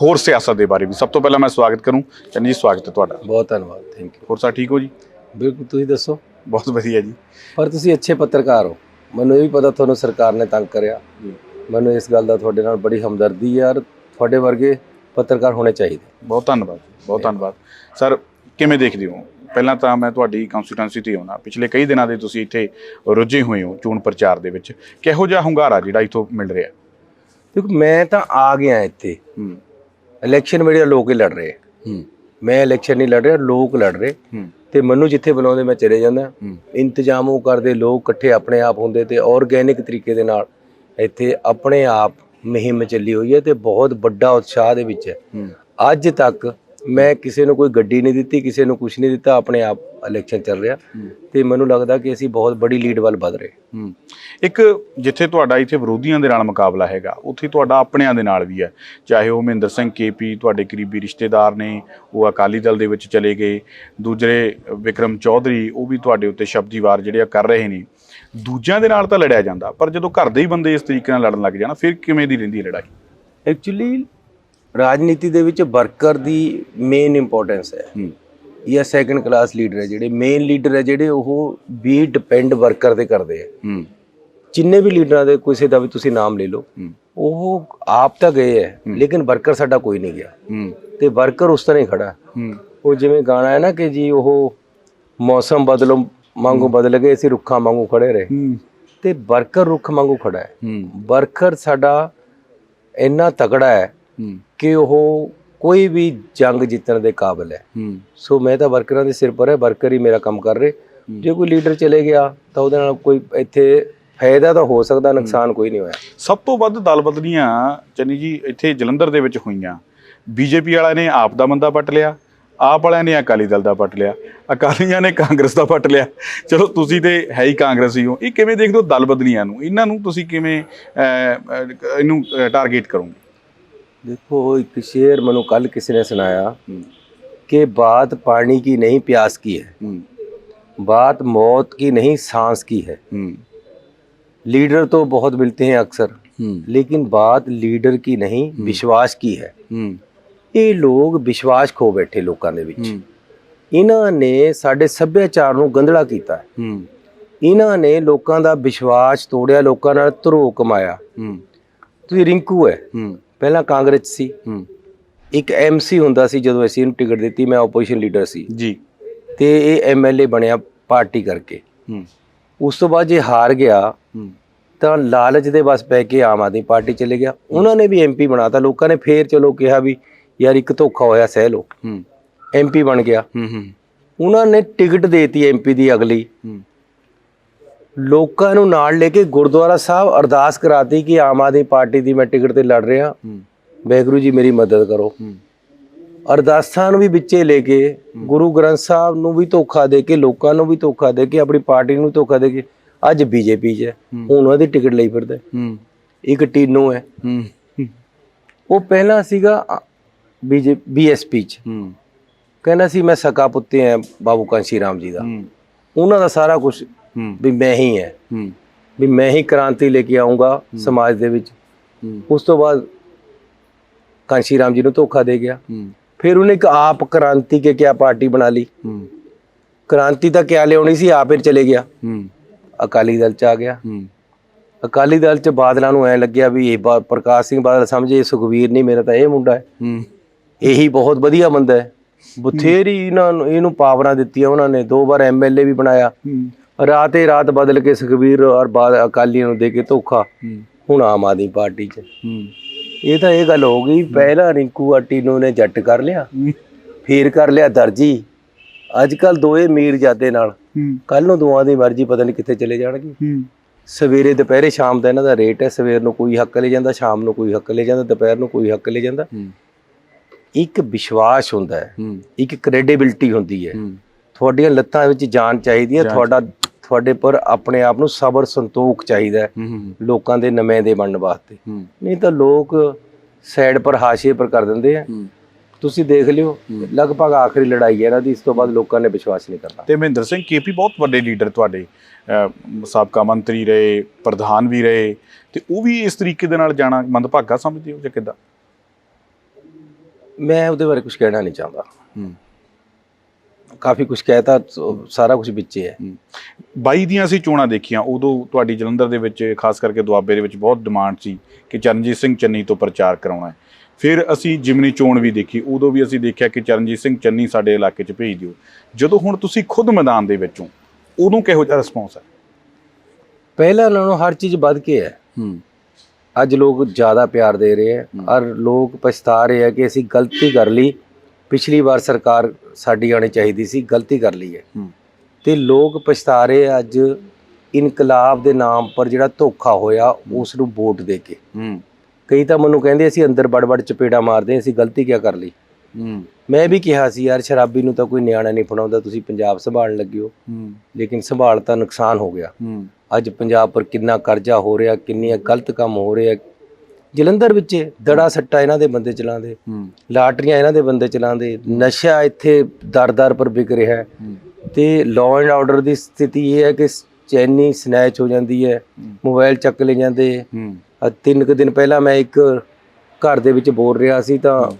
ਹੋਰ ਸਿਆਸਤ ਦੇ ਬਾਰੇ ਵੀ। ਸਭ ਤੋਂ ਪਹਿਲਾਂ ਮੈਂ ਸਵਾਗਤ ਕਰੂੰ। ਚੰਨੀ ਜੀ ਸਵਾਗਤ ਹੈ ਤੁਹਾਡਾ। ਬਹੁਤ ਧੰਨਵਾਦ ਥੈਂਕ ਯੂ ਹੋਰ ਸਭ ਠੀਕ ਹੋ ਜੀ? ਬਿਲਕੁਲ ਤੁਸੀਂ ਦੱਸੋ? ਬਹੁਤ ਵਧੀਆ ਜੀ। ਪਰ ਤੁਸੀਂ ਅੱਛੇ ਪੱਤਰਕਾਰ ਹੋ। ਮੈਨੂੰ ਇਹ ਵੀ ਪਤਾ ਤੁਹਾਨੂੰ ਸਰਕਾਰ ਨੇ ਤੰਗ ਕਰਿਆ। ਮੈਨੂੰ ਇਸ ਗੱਲ ਦਾ ਤੁਹਾਡੇ ਨਾਲ ਬੜੀ ਹਮਦਰਦੀ ਹੈ ਯਾਰ ਤੁਹਾਡੇ ਵਰਗੇ ਪੱਤਰਕਾਰ ਹੋਣੇ ਚਾਹੀਦੇ। ਬਹੁਤ ਧੰਨਵਾਦ ਬਹੁਤ ਧੰਨਵਾਦ। ਸਰ ਕਿਵੇਂ ਦੇਖਦੇ ਹੋ? ਪਹਿਲਾਂ ਤਾਂ ਮੈਂ ਤੁਹਾਡੀ ਕਨਸਟੀਟੂਐਂਸੀ ਤੇ ਆਉਣਾ। ਪਿਛਲੇ ਕਈ ਦਿਨਾਂ ਦੇ ਤੁਸੀਂ ਇੱਥੇ ਰੁੱਝੇ ਹੋਏ ਹੋ ਚੋਣ ਪ੍ਰਚਾਰ ਦੇ ਵਿੱਚ। ਕਿਹੋ ਜਿਹਾ ਹੁੰਗਾਰਾ ਜਿਹੜਾ ਇੱਥੋਂ ਮਿਲ ਰਿਹਾ? ਦੇਖੋ ਮੈਂ ਤਾਂ ਆ ਗਿਆ ਇੱਥੇ। ਹੂੰ। ਇਲੈਕਸ਼ਨ ਮੇਰੇ ਲੋਕ ਹੀ ਲੜ ਰਹੇ ਹੂੰ। ਮੈਂ ਇਲੈਕਸ਼ਨ ਨਹੀਂ ਲੜ ਰਿਹਾ ਲੋਕ ਲੜ ਰਹੇ ਹੂੰ। ਤੇ ਮੈਨੂੰ ਜਿੱਥੇ ਬੁਲਾਉਂਦੇ ਮੈਂ ਚਲੇ ਜਾਂਦਾ। ਇੰਤਜ਼ਾਮ ਉਹ ਕਰਦੇ ਲੋਕ ਇਕੱਠੇ ਆਪਣੇ ਆਪ ਹੁੰਦੇ ਤੇ ਆਰਗੇਨਿਕ ਤਰੀਕੇ ਦੇ ਨਾਲ ਇੱਥੇ ਆਪਣੇ ਆਪ ਮੁਹਿੰਮ ਚੱਲੀ ਹੋਈ ਹੈ ਤੇ ਬਹੁਤ ਵੱਡਾ ਉਤਸ਼ਾਹ ਦੇ ਵਿੱਚ ਹੈ। ਅੱਜ ਤੱਕ ਮੈਂ ਕਿਸੇ ਨੂੰ ਕੋਈ ਗੱਡੀ ਨਹੀਂ ਦਿੱਤੀ ਕਿਸੇ ਨੂੰ ਕੁਝ ਨਹੀਂ ਦਿੱਤਾ ਆਪਣੇ ਆਪ ਇਲੈਕਸ਼ਨ ਚੱਲ ਰਿਹਾ। ਤੇ ਮੈਨੂੰ ਲੱਗਦਾ ਕਿ ਅਸੀਂ ਬਹੁਤ ਬੜੀ ਲੀਡ ਵੱਲ ਵਧ ਰਹੇ। ਇੱਕ ਜਿੱਥੇ ਤੁਹਾਡਾ ਇੱਥੇ ਵਿਰੋਧੀਆਂ ਦੇ ਨਾਲ ਮੁਕਾਬਲਾ ਹੈਗਾ ਉੱਥੇ ਤੁਹਾਡਾ ਆਪਣਿਆਂ ਦੇ ਨਾਲ ਵੀ ਹੈ। ਚਾਹੇ ਉਹ ਮਹਿੰਦਰ ਸਿੰਘ ਕੇਪੀ ਤੁਹਾਡੇ ਕਰੀਬੀ ਰਿਸ਼ਤੇਦਾਰ ਨੇ ਉਹ ਅਕਾਲੀ ਦਲ ਦੇ ਵਿੱਚ ਚਲੇ ਗਏ। ਦੂਜਰੇ ਵਿਕਰਮ ਚੌਧਰੀ ਉਹ ਵੀ ਤੁਹਾਡੇ ਉੱਤੇ ਸ਼ਬਦੀ ਵਾਰ ਜਿਹੜੇ ਆ ਕਰ ਰਹੇ ਨੇ। ਦੂਜਿਆਂ ਦੇ ਨਾਲ ਤਾਂ ਲੜਿਆ ਜਾਂਦਾ ਪਰ ਜਦੋਂ ਘਰ ਦੇ ਹੀ ਬੰਦੇ ਇਸ ਤਰੀਕੇ ਨਾਲ ਲੜਨ ਲੱਗ ਜਾਣਾ ਫਿਰ ਕਿਵੇਂ ਦੀ ਰਹਿੰਦੀ ਹੈ ਲੜਾਈ? ਐਕਚੁਅਲੀ ਰਾਜਨੀਤੀ ਦੇ ਵਿੱਚ ਵਰਕਰ ਦੀ ਮੇਨ ਇੰਪੋਰਟੈਂਸ ਹੈ। ਹੂੰ। ਜਾਂ ਸੈਕੰਡ ਕਲਾਸ ਲੀਡਰ ਹੈ ਜਿਹੜੇ ਮੇਨ ਲੀਡਰ ਹੈ ਜਿਹੜੇ ਉਹ ਵੀ ਡਿਪੈਂਡ ਵਰਕਰ ਤੇ ਕਰਦੇ ਆ ਜਿੰਨੇ ਵੀ ਲੀਡਰਾਂ ਦੇ ਕਿਸੇ ਦਾ ਵੀ ਤੁਸੀਂ ਨਾਮ ਲੈ ਲਓ ਉਹ ਆਪ ਤਾਂ ਗਏ ਹੈ ਲੇਕਿਨ ਵਰਕਰ ਸਾਡਾ ਕੋਈ ਨਹੀਂ ਗਿਆ। ਤੇ ਵਰਕਰ ਉਸ ਤਰ੍ਹਾਂ ਹੀ ਖੜਾ। ਉਹ ਜਿਵੇਂ ਗਾਣਾ ਹੈ ਨਾ ਕਿ ਜੀ ਉਹ ਮੌਸਮ ਬਦਲੋ ਵਾਂਗੂ ਬਦਲ ਗਏ ਅਸੀਂ ਰੁੱਖਾਂ ਵਾਂਗੂ ਖੜੇ ਰਹੇ। ਤੇ ਵਰਕਰ ਰੁੱਖ ਵਾਂਗੂ ਖੜਾ ਹੈ। ਵਰਕਰ ਸਾਡਾ ਇੰਨਾ ਤਕੜਾ ਹੈ ਕਿ ਉਹ ਕੋਈ ਵੀ ਜੰਗ ਜਿੱਤਣ ਦੇ ਕਾਬਿਲ ਹੈ। ਹੂੰ। ਸੋ ਮੈਂ ਤਾਂ ਵਰਕਰਾਂ ਦੇ ਸਿਰ ਪਰ ਹੈ ਵਰਕਰ ਹੀ ਮੇਰਾ ਕੰਮ ਕਰ ਰਹੇ। ਜੇ ਕੋਈ ਲੀਡਰ ਚਲੇ ਗਿਆ ਤਾਂ ਉਹਦੇ ਨਾਲ ਕੋਈ ਇੱਥੇ ਫਾਇਦਾ ਤਾਂ ਹੋ ਸਕਦਾ ਨੁਕਸਾਨ ਕੋਈ ਨਹੀਂ ਹੋਇਆ। ਸਭ ਤੋਂ ਵੱਧ ਦਲ ਬਦਲੀਆਂ ਚੰਨੀ ਜੀ ਇੱਥੇ ਜਲੰਧਰ ਦੇ ਵਿੱਚ ਹੋਈਆਂ। ਬੀਜੇਪੀ ਵਾਲਿਆਂ ਨੇ ਆਪ ਦਾ ਬੰਦਾ ਪੱਟ ਲਿਆ। ਆਪ ਵਾਲਿਆਂ ਨੇ ਅਕਾਲੀ ਦਲ ਦਾ ਪੱਟ ਲਿਆ ਅਕਾਲੀਆਂ ਨੇ ਕਾਂਗਰਸ ਦਾ ਪੱਟ ਲਿਆ ਚਲੋ ਤੁਸੀਂ ਤੇ ਹੈ ਹੀ ਕਾਂਗਰਸੀ ਹੋ ਇਹ ਕਿਵੇਂ ਦੇਖਦੇ ਹੋ ਦਲ ਬਦਲੀਆਂ ਨੂੰ ਇਹਨਾਂ ਨੂੰ ਤੁਸੀਂ ਕਿਵੇਂ ਅਹ, ਅਹ, ਇਹਨੂੰ ਟਾਰਗੇਟ ਕਰੋਗੇ ਦੇਖੋ ਇੱਕ ਸ਼ੇਰ ਮੈਨੂੰ ਕੱਲ ਕਿਸੇ ਨੇ ਸੁਣਾਇਆ ਹੂੰ कि बात पानी की नहीं प्यास की है ਹੂੰ बात मौत की नहीं सांस की है ਹੂੰ लीडर तो बहुत मिलते हैं अक्सर ਹੂੰ लेकिन बात लीडर की नहीं विश्वास की है ਹੂੰ ਇਹ ਲੋਕ ਵਿਸ਼ਵਾਸ ਖੋ ਬੈਠੇ ਲੋਕਾਂ ਦੇ ਵਿੱਚ। ਇਹਨਾਂ ਨੇ ਸਾਡੇ ਸੱਭਿਆਚਾਰ ਨੂੰ ਗੰਧਲਾ ਕੀਤਾ। ਇਹਨਾਂ ਨੇ ਲੋਕਾਂ ਦਾ ਵਿਸ਼ਵਾਸ ਤੋੜਿਆ ਲੋਕਾਂ ਨਾਲ ਧਰੋ ਕਮਾਇਆ। ਤੁਸੀਂ ਰਿੰਕੂ ਹੈ। ਪਹਿਲਾਂ ਕਾਂਗਰਸ ਸੀ। ਇੱਕ ਐਮਸੀ ਹੁੰਦਾ ਸੀ ਜਦੋਂ ਅਸੀਂ ਇਹਨੂੰ ਟਿਕਟ ਦਿੱਤੀ ਮੈਂ ਆਪੋਜੀਸ਼ਨ ਲੀਡਰ ਸੀ। ਜੀ। ਤੇ ਇਹ ਐਮਐਲਏ ਬਣਿਆ ਪਾਰਟੀ ਕਰਕੇ। ਉਸ ਤੋਂ ਬਾਅਦ ਜੇ ਹਾਰ ਗਿਆ ਤਾਂ ਲਾਲਚ ਦੇ ਬਸ ਪੈ ਕੇ ਆਮ ਆਦਮੀ ਪਾਰਟੀ ਚਲੇ ਗਿਆ। ਉਹਨਾਂ ਨੇ ਵੀ ਐਮਪੀ ਬਣਾਤਾ ਲੋਕਾਂ ਨੇ ਫੇਰ ਚਲੋ ਕਿਹਾ ਵੀ ਯਾਰ ਇੱਕ ਧੋਖਾ ਹੋਇਆ ਸਹਿ ਲਓ। ਹੂੰ। ਐਮਪੀ ਬਣ ਗਿਆ। ਹੂੰ ਹੂੰ। ਉਹਨਾਂ ਨੇ ਟਿਕਟ ਦੇਤੀ ਐਮਪੀ ਦੀ ਅਗਲੀ। ਹੂੰ। ਲੋਕਾਂ ਨੂੰ ਨਾਲ ਲੈ ਕੇ ਗੁਰਦੁਆਰਾ ਸਾਹਿਬ ਅਰਦਾਸ ਕਰਾਤੀ ਕਿ ਆਮ ਆਦਮੀ ਪਾਰਟੀ ਦੀ ਮੈਂ ਟਿਕਟ ਤੇ ਲੜ ਰਿਹਾ। ਹੂੰ। ਵਾਹਿਗੁਰੂ ਜੀ ਮੇਰੀ ਮਦਦ ਕਰੋ। ਅਰਦਾਸਾਂ ਨੂੰ ਵੀ ਵਿੱਚੇ ਲੈ ਕੇ ਗੁਰੂ ਗ੍ਰੰਥ ਸਾਹਿਬ ਨੂੰ ਵੀ ਧੋਖਾ ਦੇ ਕੇ ਲੋਕਾਂ ਨੂੰ ਵੀ ਧੋਖਾ ਦੇ ਕੇ ਆਪਣੀ ਪਾਰਟੀ ਨੂੰ ਧੋਖਾ ਦੇ ਕੇ ਅੱਜ ਬੀਜੇਪੀ 'ਚ ਹੁਣ ਉਹਦੀ ਟਿਕਟ ਲਈ ਫਿਰਦਾ। ਇੱਕ ਟੀਨੋ ਹੂੰ। ਉਹ ਪਹਿਲਾਂ ਸੀਗਾ ਬੀਜੇ ਬੀਐਸਪੀ 'ਚ। ਹੂੰ। ਕਹਿੰਦਾ ਸੀ ਮੈਂ ਸਕਾ ਪੁੱਤੇ ਹੈ ਬਾਬੂ ਕਾਂਸ਼ੀ ਰਾਮ ਜੀ ਦਾ। ਹੂੰ। ਉਹਨਾਂ ਦਾ ਸਾਰਾ ਕੁਝ ਵੀ ਮੈਂ ਹੀ ਹੈ ਹੂੰ। ਵੀ ਮੈਂ ਹੀ ਕ੍ਰਾਂਤੀ ਲੈ ਕੇ ਆਉਂਗਾ ਸਮਾਜ ਦੇ ਵਿੱਚ। ਉਸ ਤੋਂ ਬਾਅਦ ਕਾਂਸ਼ੀ ਰਾਮ ਜੀ ਨੂੰ ਧੋਖਾ ਦੇ ਗਿਆ। ਫਿਰ ਉਹਨੇ ਇੱਕ ਆਪ ਕ੍ਰਾਂਤੀ ਕੇ ਕਿਆ ਪਾਰਟੀ ਬਣਾ ਲਈ। ਕ੍ਰਾਂਤੀ ਤਾਂ ਕਿਆ ਲਿਆਉਣੀ ਸੀ ਆਪੇ ਚਲੇ ਗਿਆ। ਅਕਾਲੀ ਦਲ ਚ ਆ ਗਿਆ। ਅਕਾਲੀ ਦਲ ਚ ਬਾਦਲਾਂ ਨੂੰ ਐ ਲੱਗਿਆ ਵੀ ਇਹ ਪ੍ਰਕਾਸ਼ ਸਿੰਘ ਬਾਦਲ ਸਮਝੇ ਸੁਖਵੀਰ ਨਹੀਂ ਮੇਰਾ ਤਾਂ ਇਹ ਮੁੰਡਾ ਹੂੰ। ਇਹੀ ਬਹੁਤ ਵਧੀਆ ਬੰਦਾ ਹੈ। ਬਥੇਰੀ ਇਹਨਾਂ ਨੂੰ ਇਹਨੂੰ ਪਾਵਰਾਂ ਦਿੱਤੀਆਂ ਉਹਨਾਂ ਨੇ। ਦੋ ਵਾਰ ਐਮਐਲਏ ਵੀ ਬਣਾਇਆ। ਰਾਤੇ ਰਾਤ ਬਦਲ ਕੇ ਸੁਖਵੀਰ ਔਰ ਬਾਦ ਅਕਾਲੀਆਂ ਨੂੰ ਦੇ ਕੇ ਧੋਖਾ। ਹੁਣ ਆਮ ਆਦਮੀ ਪਾਰਟੀ 'ਚ। ਇਹ ਤਾਂ ਇਹ ਗੱਲ ਹੋ ਗਈ। ਪਹਿਲਾਂ ਰਿੰਕੂ ਆਟੀਨੋ ਨੇ ਜੱਟ ਕਰ ਲਿਆ। ਫੇਰ ਕਰ ਲਿਆ ਦਰਜੀ। ਅੱਜ ਕੱਲ ਦੋਏ ਮੀਰ ਜਾਦੇ ਨਾਲ। ਕੱਲ ਨੂੰ ਦੋਵਾਂ ਦੀ ਮਰਜ਼ੀ ਪਤਾ ਨਹੀਂ ਕਿੱਥੇ ਚਲੇ ਜਾਣਗੇ। ਸਵੇਰੇ ਦੁਪਹਿਰੇ ਸ਼ਾਮ ਦਾ ਇਹਨਾਂ ਦਾ ਰੇਟ ਹੈ। ਸਵੇਰ ਨੂੰ ਕੋਈ ਹੱਕ ਲੈ ਜਾਂਦਾ ਸ਼ਾਮ ਨੂੰ ਕੋਈ ਹੱਕ ਲੈ ਜਾਂਦਾ ਦੁਪਹਿਰ ਨੂੰ ਕੋਈ ਹੱਕ ਲੈ ਜਾਂਦਾ। ਇੱਕ ਵਿਸ਼ਵਾਸ ਹੁੰਦਾ ਹੈ ਇੱਕ ਕ੍ਰੈਡੀਬਿਲਟੀ ਹੁੰਦੀ ਹੈ। ਤੁਹਾਡੀਆਂ ਲੱਤਾਂ ਵਿੱਚ ਜਾਨ ਚਾਹੀਦੀ ਹੈ ਤੁਹਾਡਾ ਤੁਹਾਡੇ ਪਰ ਆਪਣੇ ਆਪ ਨੂੰ ਸਬਰ ਸੰਤੋਖ ਚਾਹੀਦਾ ਲੋਕਾਂ ਦੇ ਨੁਮਾਇੰਦੇ ਬਣਨ ਵਾਸਤੇ। ਨਹੀਂ ਤਾਂ ਲੋਕ ਸਾਈਡ ਪਰ ਹਾਸ਼ੀਏ ਪਰ ਕਰ ਦਿੰਦੇ ਆ। ਤੁਸੀਂ ਦੇਖ ਲਿਓ ਲਗਭਗ ਆਖਰੀ ਲੜਾਈ ਹੈ ਇਹਨਾਂ ਦੀ ਇਸ ਤੋਂ ਬਾਅਦ ਲੋਕਾਂ ਨੇ ਵਿਸ਼ਵਾਸ ਨਹੀਂ ਕਰਨਾ। ਤੇ ਮਹਿੰਦਰ ਸਿੰਘ ਕੇਪੀ ਬਹੁਤ ਵੱਡੇ ਲੀਡਰ ਤੁਹਾਡੇ ਸਾਬਕਾ ਮੰਤਰੀ ਰਹੇ ਪ੍ਰਧਾਨ ਵੀ ਰਹੇ ਤੇ ਉਹ ਵੀ ਇਸ ਤਰੀਕੇ ਦੇ ਨਾਲ ਜਾਣਾ ਮੰਦਭਾਗਾ ਸਮਝਦੇ ਹੋ ਜਾਂ ਕਿੱਦਾਂ? ਮੈਂ ਉਹਦੇ ਬਾਰੇ ਕੁਝ ਕਹਿਣਾ ਨਹੀਂ ਚਾਹੁੰਦਾ। ਹੂੰ। ਕਾਫੀ ਕੁਝ ਕਹਿਤਾ ਸਾਰਾ ਕੁਝ ਵਿੱਚੇ ਹੈ ਹੂੰ। ਬਾਈ ਦੀਆਂ ਅਸੀਂ ਚੋਣਾਂ ਦੇਖੀਆਂ ਉਦੋਂ ਤੁਹਾਡੀ ਜਲੰਧਰ ਦੇ ਵਿੱਚ ਖਾਸ ਕਰਕੇ ਦੁਆਬੇ ਦੇ ਵਿੱਚ ਬਹੁਤ ਡਿਮਾਂਡ ਸੀ ਕਿ ਚਰਨਜੀਤ ਸਿੰਘ ਚੰਨੀ ਤੋਂ ਪ੍ਰਚਾਰ ਕਰਾਉਣਾ ਹੈ। ਫਿਰ ਅਸੀਂ ਜਿਮਨੀ ਚੋਣ ਵੀ ਦੇਖੀ ਉਦੋਂ ਵੀ ਅਸੀਂ ਦੇਖਿਆ ਕਿ ਚਰਨਜੀਤ ਸਿੰਘ ਚੰਨੀ ਸਾਡੇ ਇਲਾਕੇ 'ਚ ਭੇਜ ਦਿਓ। ਜਦੋਂ ਹੁਣ ਤੁਸੀਂ ਖੁਦ ਮੈਦਾਨ ਦੇ ਵਿੱਚੋਂ ਉਦੋਂ ਕਿਹੋ ਜਿਹਾ ਰਿਸਪੌਂਸ ਹੈ? ਪਹਿਲਾਂ ਨਾਲੋਂ ਹਰ ਚੀਜ਼ ਵੱਧ ਕੇ ਹੈ। ਹੂੰ। ਅੱਜ ਲੋਕ ਜ਼ਿਆਦਾ ਪਿਆਰ ਦੇ ਰਹੇ ਹੈ ਔਰ ਲੋਕ ਪਛਤਾ ਰਹੇ ਹੈ ਕਿ ਅਸੀਂ ਗਲਤੀ ਕਰ ਲਈ। ਪਿਛਲੀ ਵਾਰ ਸਰਕਾਰ ਸਾਡੀ ਆਣੀ ਚਾਹੀਦੀ ਸੀ ਗਲਤੀ ਕਰ ਲਈ ਹੈ। ਤੇ ਲੋਕ ਪਛਤਾ ਰਹੇ ਅੱਜ ਇਨਕਲਾਬ ਦੇ ਨਾਮ ਪਰ ਜਿਹੜਾ ਧੋਖਾ ਹੋਇਆ ਉਸ ਨੂੰ ਵੋਟ ਦੇ ਕੇ। ਕਈ ਤਾਂ ਮੈਨੂੰ ਕਹਿੰਦੇ ਅਸੀਂ ਅੰਦਰ ਬੜ-ਬੜ ਚਪੇੜਾ ਮਾਰਦੇ ਅਸੀਂ ਗਲਤੀ ਕਿਆ ਕਰ ਲਈ? ਮੈਂ ਵੀ ਕਿਹਾ ਸੀ ਯਾਰ ਸ਼ਰਾਬੀ ਨੂੰ ਤਾਂ ਕੋਈ ਨਿਆਣਾ ਨਹੀਂ ਫੜਾਉਂਦਾ ਤੁਸੀਂ ਪੰਜਾਬ ਸੰਭਾਲਣ ਲੱਗੇ ਹੋ। ਹੂੰ। ਲੇਕਿਨ ਸੰਭਾਲ ਤਾਂ ਨੁਕਸਾਨ ਹੋ ਗਿਆ। ਅੱਜ ਪੰਜਾਬ ਪਰ ਕਿੰਨਾ ਕਰਜ਼ਾ ਹੋ ਰਿਹਾ ਕਿੰਨੀਆਂ ਗਲਤ ਕੰਮ ਹੋ ਰਹੇ। ਆ ਜਲੰਧਰ ਵਿੱਚ ਦੜਾ ਸੱਟਾ ਇਹਨਾਂ ਦੇ ਬੰਦੇ ਚਲਾਉਂਦੇ। ਲਾਟਰੀਆਂ ਇਹਨਾਂ ਦੇ ਬੰਦੇ ਚਲਾਉਂਦੇ। ਨਸ਼ਾ ਇੱਥੇ ਦਰ-ਦਰ ਪਰ ਵਿਕ ਰਿਹਾ। ਹੈ। ਤੇ ਲਾਅ ਐਂਡ ਆਰਡਰ ਦੀ ਸਥਿਤੀ ਇਹ ਹੈ ਕਿ ਚੈਨੀ ਸਨੈਚ ਹੋ ਜਾਂਦੀ ਹੈ। ਮੋਬਾਈਲ ਚੱਕ ਲੈ ਜਾਂਦੇ। ਤਿੰਨ ਕੁ ਦਿਨ ਪਹਿਲਾਂ ਮੈਂ ਇੱਕ ਘਰ ਦੇ ਵਿੱਚ ਬੋਲ ਰਿਹਾ ਸੀ ਤਾਂ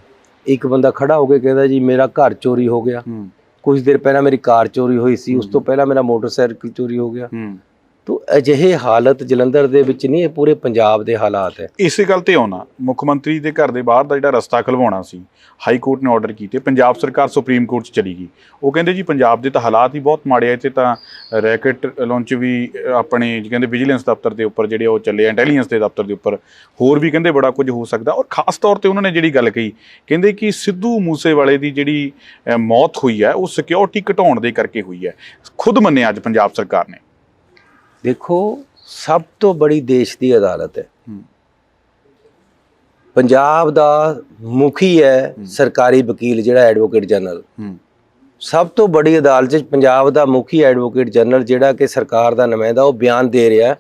ਇੱਕ ਬੰਦਾ ਖੜਾ ਹੋ ਕੇ ਕਹਿੰਦਾ ਜੀ ਮੇਰਾ ਘਰ ਚੋਰੀ ਹੋ ਗਿਆ। ਕੁਝ ਦੇਰ ਪਹਿਲਾਂ ਮੇਰੀ ਕਾਰ ਚੋਰੀ ਹੋਈ ਸੀ ਉਸ ਤੋਂ ਪਹਿਲਾਂ ਮੇਰਾ ਮੋਟਰਸਾਈਕਲ ਚੋਰੀ ਹੋ ਗਿਆ। ਤੋ ਅਜਿਹੇ ਹਾਲਤ ਜਲੰਧਰ ਦੇ ਵਿੱਚ ਨਹੀਂ, ਇਹ ਪੂਰੇ ਪੰਜਾਬ ਦੇ ਹਾਲਾਤ ਹੈ। ਇਸੇ ਗੱਲ ਤੇ ਆਉਣਾ, ਮੁੱਖ ਮੰਤਰੀ ਦੇ ਘਰ ਦੇ ਬਾਹਰ ਦਾ ਜਿਹੜਾ ਰਸਤਾ ਖਲਵਾਉਣਾ ਸੀ, ਹਾਈ ਕੋਰਟ ਨੇ ਆਰਡਰ ਕੀਤੇ, ਪੰਜਾਬ ਸਰਕਾਰ ਸੁਪਰੀਮ ਕੋਰਟ 'ਚ ਚਲੀ ਗਈ। ਉਹ ਕਹਿੰਦੇ ਜੀ ਪੰਜਾਬ ਦੇ ਤਾਂ ਹਾਲਾਤ ਹੀ ਬਹੁਤ ਮਾੜੇ ਆ, ਇੱਥੇ ਤਾਂ ਰੈਕਟ ਲਾਂਚ ਵੀ ਆਪਣੇ ਕਹਿੰਦੇ ਵਿਜੀਲੈਂਸ ਦਫ਼ਤਰ ਦੇ ਉੱਪਰ ਜਿਹੜੇ ਉਹ ਚੱਲੇ ਇੰਟੈਲੀਜੈਂਸ ਦੇ ਦਫ਼ਤਰ ਦੇ ਉੱਪਰ। ਹੋਰ ਵੀ ਕਹਿੰਦੇ ਬੜਾ ਕੁਝ ਹੋ ਸਕਦਾ ਔਰ ਖਾਸ ਤੌਰ ਤੇ ਉਹਨਾਂ ਨੇ ਜਿਹੜੀ ਗੱਲ ਕਹੀ, ਕਹਿੰਦੇ ਕਿ ਸਿੱਧੂ ਮੂਸੇਵਾਲੇ ਦੀ ਜਿਹੜੀ ਮੌਤ ਹੋਈ ਹੈ, ਉਹ ਸਿਕਿਉਰਿਟੀ ਘਟਾਉਣ ਦੇ ਕਰਕੇ ਹੋਈ ਹੈ। ਖੁਦ ਮੰਨਿਆ ਅੱਜ ਪੰਜਾਬ ਸਰਕਾਰ ਨੇ। ਦੇਖੋ ਸਭ ਤੋਂ ਬੜੀ ਦੇਸ਼ ਦੀ ਅਦਾਲਤ ਹੈ। ਪੰਜਾਬ ਦਾ ਮੁਖੀ ਹੈ ਸਰਕਾਰੀ ਵਕੀਲ ਜਿਹੜਾ ਐਡਵੋਕੇਟ ਜਨਰਲ। ਸਭ ਤੋਂ ਬੜੀ ਅਦਾਲਤ 'ਚ ਪੰਜਾਬ ਦਾ ਮੁਖੀ ਐਡਵੋਕੇਟ ਜਨਰਲ ਜਿਹੜਾ ਕਿ ਸਰਕਾਰ ਦਾ ਨੁਮਾਇੰਦਾ ਉਹ ਬਿਆਨ ਦੇ ਰਿਹਾ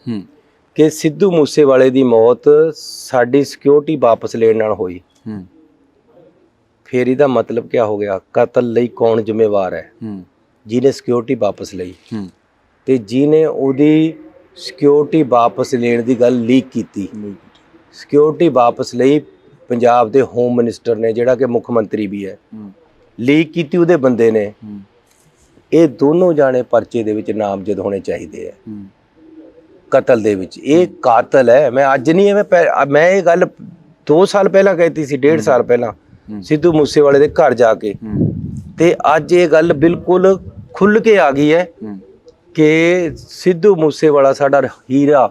ਕਿ ਸਿੱਧੂ ਮੂਸੇਵਾਲੇ ਦੀ ਮੌਤ ਸਾਡੀ ਸਿਕਿਉਰਿਟੀ ਵਾਪਸ ਲੈਣ ਨਾਲ ਹੋਈ। ਫਿਰ ਇਹਦਾ ਮਤਲਬ ਕੀ ਹੋ ਗਿਆ? ਕਤਲ ਲਈ ਕੌਣ ਜ਼ਿੰਮੇਵਾਰ ਹੈ? ਜਿਹਨੇ ਸਿਕਿਉਰਿਟੀ ਵਾਪਸ ਲਈ। ਤੇ ਜਿਹਨੇ ਉਹਦੀ ਸਿਕਿਉਰਿਟੀ ਵਾਪਸ ਲੈਣ ਦੀ ਗੱਲ ਲੀਕ ਕੀਤੀ। ਸਿਕਿਉਰਿਟੀ ਵਾਪਸ ਲਈ ਪੰਜਾਬ ਦੇ ਹੋਮ ਮਿਨਿਸਟਰ ਨੇ ਜਿਹੜਾ ਕਿ ਮੁੱਖ ਮੰਤਰੀ ਵੀ ਹੈ। ਲੀਕ ਕੀਤੀ ਉਹਦੇ ਬੰਦੇ ਨੇ। ਇਹ ਦੋਨੋਂ ਜਾਣੇ ਪਰਚੇ ਦੇ ਵਿੱਚ ਨਾਮਜ਼ਦ ਹੋਣੇ ਚਾਹੀਦੇ ਆ। ਕਤਲ ਦੇ ਵਿੱਚ। ਇਹ ਕਾਤਲ ਹੈ। ਮੈਂ ਅੱਜ ਨਹੀਂ ਐਵੇਂ ਮੈਂ ਇਹ ਗੱਲ 2 ਸਾਲ ਪਹਿਲਾਂ ਕਹਿਤੀ ਸੀ 1.5 ਸਾਲ ਪਹਿਲਾਂ। ਸਿੱਧੂ ਮੂਸੇਵਾਲੇ ਦੇ ਘਰ ਜਾ ਕੇ। ਤੇ ਅੱਜ ਇਹ ਗੱਲ ਬਿਲਕੁਲ ਖੁੱਲ ਕੇ ਆ ਗਈ ਹੂੰ। ਕਿ ਸਿੱਧੂ ਮੂਸੇਵਾਲਾ ਸਾਡਾ ਹੀਰਾ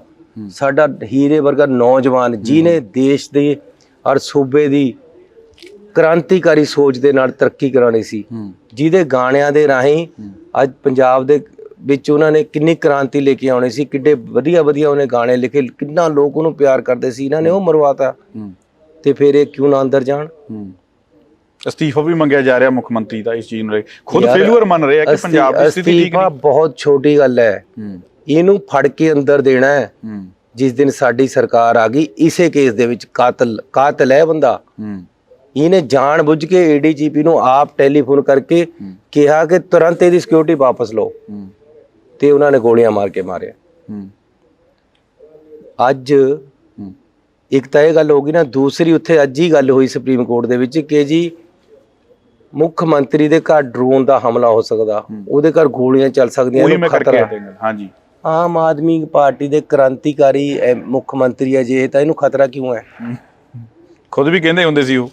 ਸਾਡਾ ਹੀਰੇ ਵਰਗਾ ਨੌਜਵਾਨ ਜਿਨੇ ਦੇਸ਼ ਦੇ ਔਰ ਸੂਬੇ ਦੀ ਕ੍ਰਾਂਤੀਕਾਰੀ ਸੋਚ ਦੇ ਨਾਲ ਤਰੱਕੀ ਕਰਾਉਣੀ ਸੀ। ਜਿਹਦੇ ਗਾਣਿਆਂ ਦੇ ਰਾਹੀਂ ਅੱਜ ਪੰਜਾਬ ਦੇ ਵਿੱਚ ਉਹਨਾਂ ਨੇ ਕਿੰਨੀ ਕ੍ਰਾਂਤੀ ਲੈ ਕੇ ਆਉਣੀ ਸੀ ਕਿੱਡੇ ਵਧੀਆ ਵਧੀਆ ਉਹਨੇ ਗਾਣੇ ਲਿਖੇ ਕਿੰਨਾ ਲੋਕ ਉਹਨੂੰ ਪਿਆਰ ਕਰਦੇ ਸੀ ਇਹਨਾਂ ਨੇ ਉਹ ਮਰਵਾਤਾ। ਤੇ ਫਿਰ ਇਹ ਕਿਉਂ ਨਾ ਅੰਦਰ ਜਾਣ? ਅਸਤੀਫਾ ਵੀ ਮੰਗਿਆ ਜਾ ਰਿਹਾ ਮੁੱਖ ਮੰਤਰੀ ਦਾ ਇਸ ਚੀਜ਼ ਨੂੰ ਲੈ ਕੇ। ਖੁਦ ਯਾਰ, ਫੇਲੂਅਰ ਮੰਨ ਰਿਹਾ ਕਿ ਪੰਜਾਬ ਦੀ ਸਥਿਤੀ ਠੀਕ ਅਸਤੀਫਾ ਨਹੀਂ। ਬਹੁਤ ਛੋਟੀ ਗੱਲ ਹੈ। ਹੂੰ। ਇਹਨੂੰ ਫੜ ਕੇ ਅੰਦਰ ਦੇਣਾ ਹੈ। ਹੂੰ। ਜਿਸ ਦਿਨ ਸਾਡੀ ਸਰਕਾਰ ਆ ਗਈ ਇਸੇ ਕੇਸ ਦੇ ਵਿੱਚ ਕਾਤਲ ਕਾਤਲ ਹੈ ਬੰਦਾ। ਹੂੰ। ਇਹਨੇ ਜਾਣ ਬੁੱਝ ਕੇ ਏਡੀਜੀਪੀ ਨੂੰ ਆਪ ਟੈਲੀਫੋਨ ਕਰਕੇ ਹੂੰ। ਕਿਹਾ ਕਿ ਤੁਰੰਤ ਇਹਦੀ ਸਿਕਿਉਰਿਟੀ ਵਾਪਸ ਲਓ। ਹੂੰ। ਤੇ ਉਹਨਾਂ ਨੇ ਗੋਲੀਆਂ ਮਾਰ ਕੇ ਮਾਰਿਆ। ਹੂੰ। ਅੱਜ ਹੂੰ। ਇੱਕ ਤਾਂ ਇਹ ਗੱਲ ਹੋ ਗਈ ਨਾ ਦੂਸਰੀ ਉੱਥੇ ਅੱਜ ਹੀ ਗੱਲ ਹੋਈ ਸੁਪਰੀਮ ਕੋਰਟ ਦੇ ਵਿੱਚ ਕਿ ਜੀ ਮੁੱਖ ਮੰਤਰੀ ਦੇ ਘਰ ਡਰੋਨ ਦਾ ਹਮਲਾ ਹੋ ਸਕਦਾ। ਉਹਦੇ ਘਰ ਗੋਲੀਆਂ ਚੱਲ ਸਕਦੀਆਂ ਉਹੀ ਮੈਂ ਕਰਕੇ ਹਾਂਜੀ। ਆਮ ਆਦਮੀ ਪਾਰਟੀ ਦੇ ਕ੍ਰਾਂਤੀਕਾਰੀ ਮੁੱਖ ਮੰਤਰੀ ਹੈ ਜੇ ਤਾਂ ਇਹਨੂੰ ਖਤਰਾ ਕਿਉਂ ਹੈ? ਖੁਦ ਵੀ ਕਹਿੰਦੇ ਹੁੰਦੇ ਸੀ ਉਹ।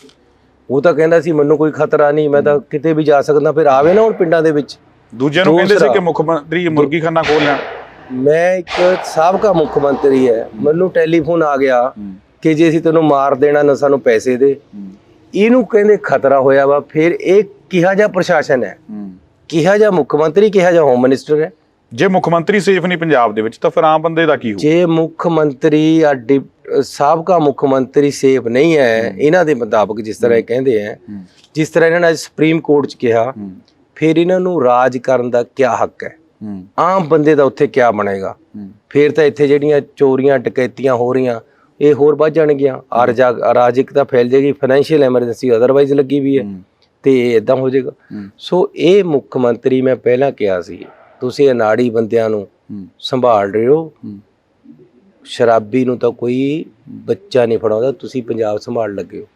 ਉਹ ਤਾਂ ਕਹਿੰਦਾ ਸੀ ਮੈਨੂੰ ਕੋਈ ਖਤਰਾ ਨਹੀਂ ਮੈਂ ਤਾਂ ਕਿਤੇ ਵੀ ਜਾ ਸਕਦਾ ਫਿਰ ਆਵੇ ਨਾ ਹੁਣ ਪਿੰਡਾਂ ਦੇ ਵਿੱਚ। ਦੂਜਿਆਂ ਨੂੰ ਕਹਿੰਦੇ ਸੀ। ਕਿ ਮੁੱਖ ਮੰਤਰੀ ਮੁਰਗੀ ਖਾਨਾ ਖੋਲ ਲੈਣ। ਮੈਂ ਇੱਕ ਸਾਬਕਾ ਮੁੱਖ ਮੰਤਰੀ ਹੈ ਮੈਨੂੰ ਟੈਲੀਫੋਨ ਆ ਗਿਆ ਕਿ ਜੇ ਅਸੀਂ ਤੈਨੂੰ ਮਾਰ ਦੇਣਾ ਨਾ ਸਾਨੂੰ ਪੈਸੇ ਦੇ। ਇਹਨੂੰ ਕਹਿੰਦੇ ਖਤਰਾ ਹੋਇਆ ਵਾ ਫਿਰ ਇਹ ਕਿਹਾ ਜਾ ਪ੍ਰਸ਼ਾਸਨ ਹੈ ਕਿਹਾ ਜਾ ਮੁੱਖ ਮੰਤਰੀ ਕਿਹਾ ਜਾ ਹੋਮ ਮਿਨਿਸਟਰ ਹੈ। ਜੇ ਮੁੱਖ ਮੰਤਰੀ ਸੇਫ ਨਹੀਂ ਪੰਜਾਬ ਦੇ ਵਿੱਚ ਤਾਂ ਫਿਰ ਆਮ ਬੰਦੇ ਦਾ ਕੀ ਹੋਊ? ਜੇ ਮੁੱਖ ਮੰਤਰੀ ਅਹ ਸਾਬਕਾ ਮੁੱਖ ਮੰਤਰੀ ਸੇਫ ਨਹੀਂ ਹੈ ਇਹਨਾਂ ਦੇ ਮੁਤਾਬਕ ਜਿਸ ਤਰ੍ਹਾਂ ਇਹ ਕਹਿੰਦੇ ਹੂੰ ਜਿਸ ਤਰ੍ਹਾਂ ਇਹਨਾਂ ਨੇ ਅੱਜ ਸੁਪਰੀਮ ਕੋਰਟ 'ਚ ਕਿਹਾ ਫਿਰ ਇਹਨਾਂ ਨੂੰ ਰਾਜ ਕਰਨ ਦਾ ਕੀ ਹੱਕ ਹੈ? ਆਮ ਬੰਦੇ ਦਾ ਉੱਥੇ ਕੀ ਬਣੇਗਾ? ਫਿਰ ਤਾਂ ਇੱਥੇ ਜਿਹੜੀਆਂ ਚੋਰੀਆਂ ਡਕੈਤੀਆਂ ਹੋ ਰਹੀਆਂ ਇਹ ਹੋਰ ਵੱਧ ਜਾਣਗੀਆਂ। ਅਰਾਜਕ ਅਰਾਜਕਤਾ ਫੈਲ ਜਾਏਗੀ ਫਾਈਨੈਂਸ਼ੀਅਲ ਐਮਰਜੈਂਸੀ ਅਦਰਵਾਈਜ਼ ਲੱਗੀ ਵੀ ਹੈ। ਤੇ ਇਦਾਂ ਹੋ ਜਾਏਗਾ। ਸੋ ਇਹ ਮੁੱਖ ਮੰਤਰੀ ਮੈਂ ਪਹਿਲਾਂ ਕਿਹਾ ਸੀ ਤੁਸੀਂ ਅਨਾੜੀ ਬੰਦਿਆਂ ਨੂੰ ਸੰਭਾਲ ਰਹੇ ਹੋ। ਸ਼ਰਾਬੀ ਨੂੰ ਤਾਂ ਕੋਈ ਬੱਚਾ ਨਹੀਂ ਫੜਾਉਂਦਾ ਤੁਸੀਂ ਪੰਜਾਬ ਸੰਭਾਲ ਲੱਗੇ ਹੋ।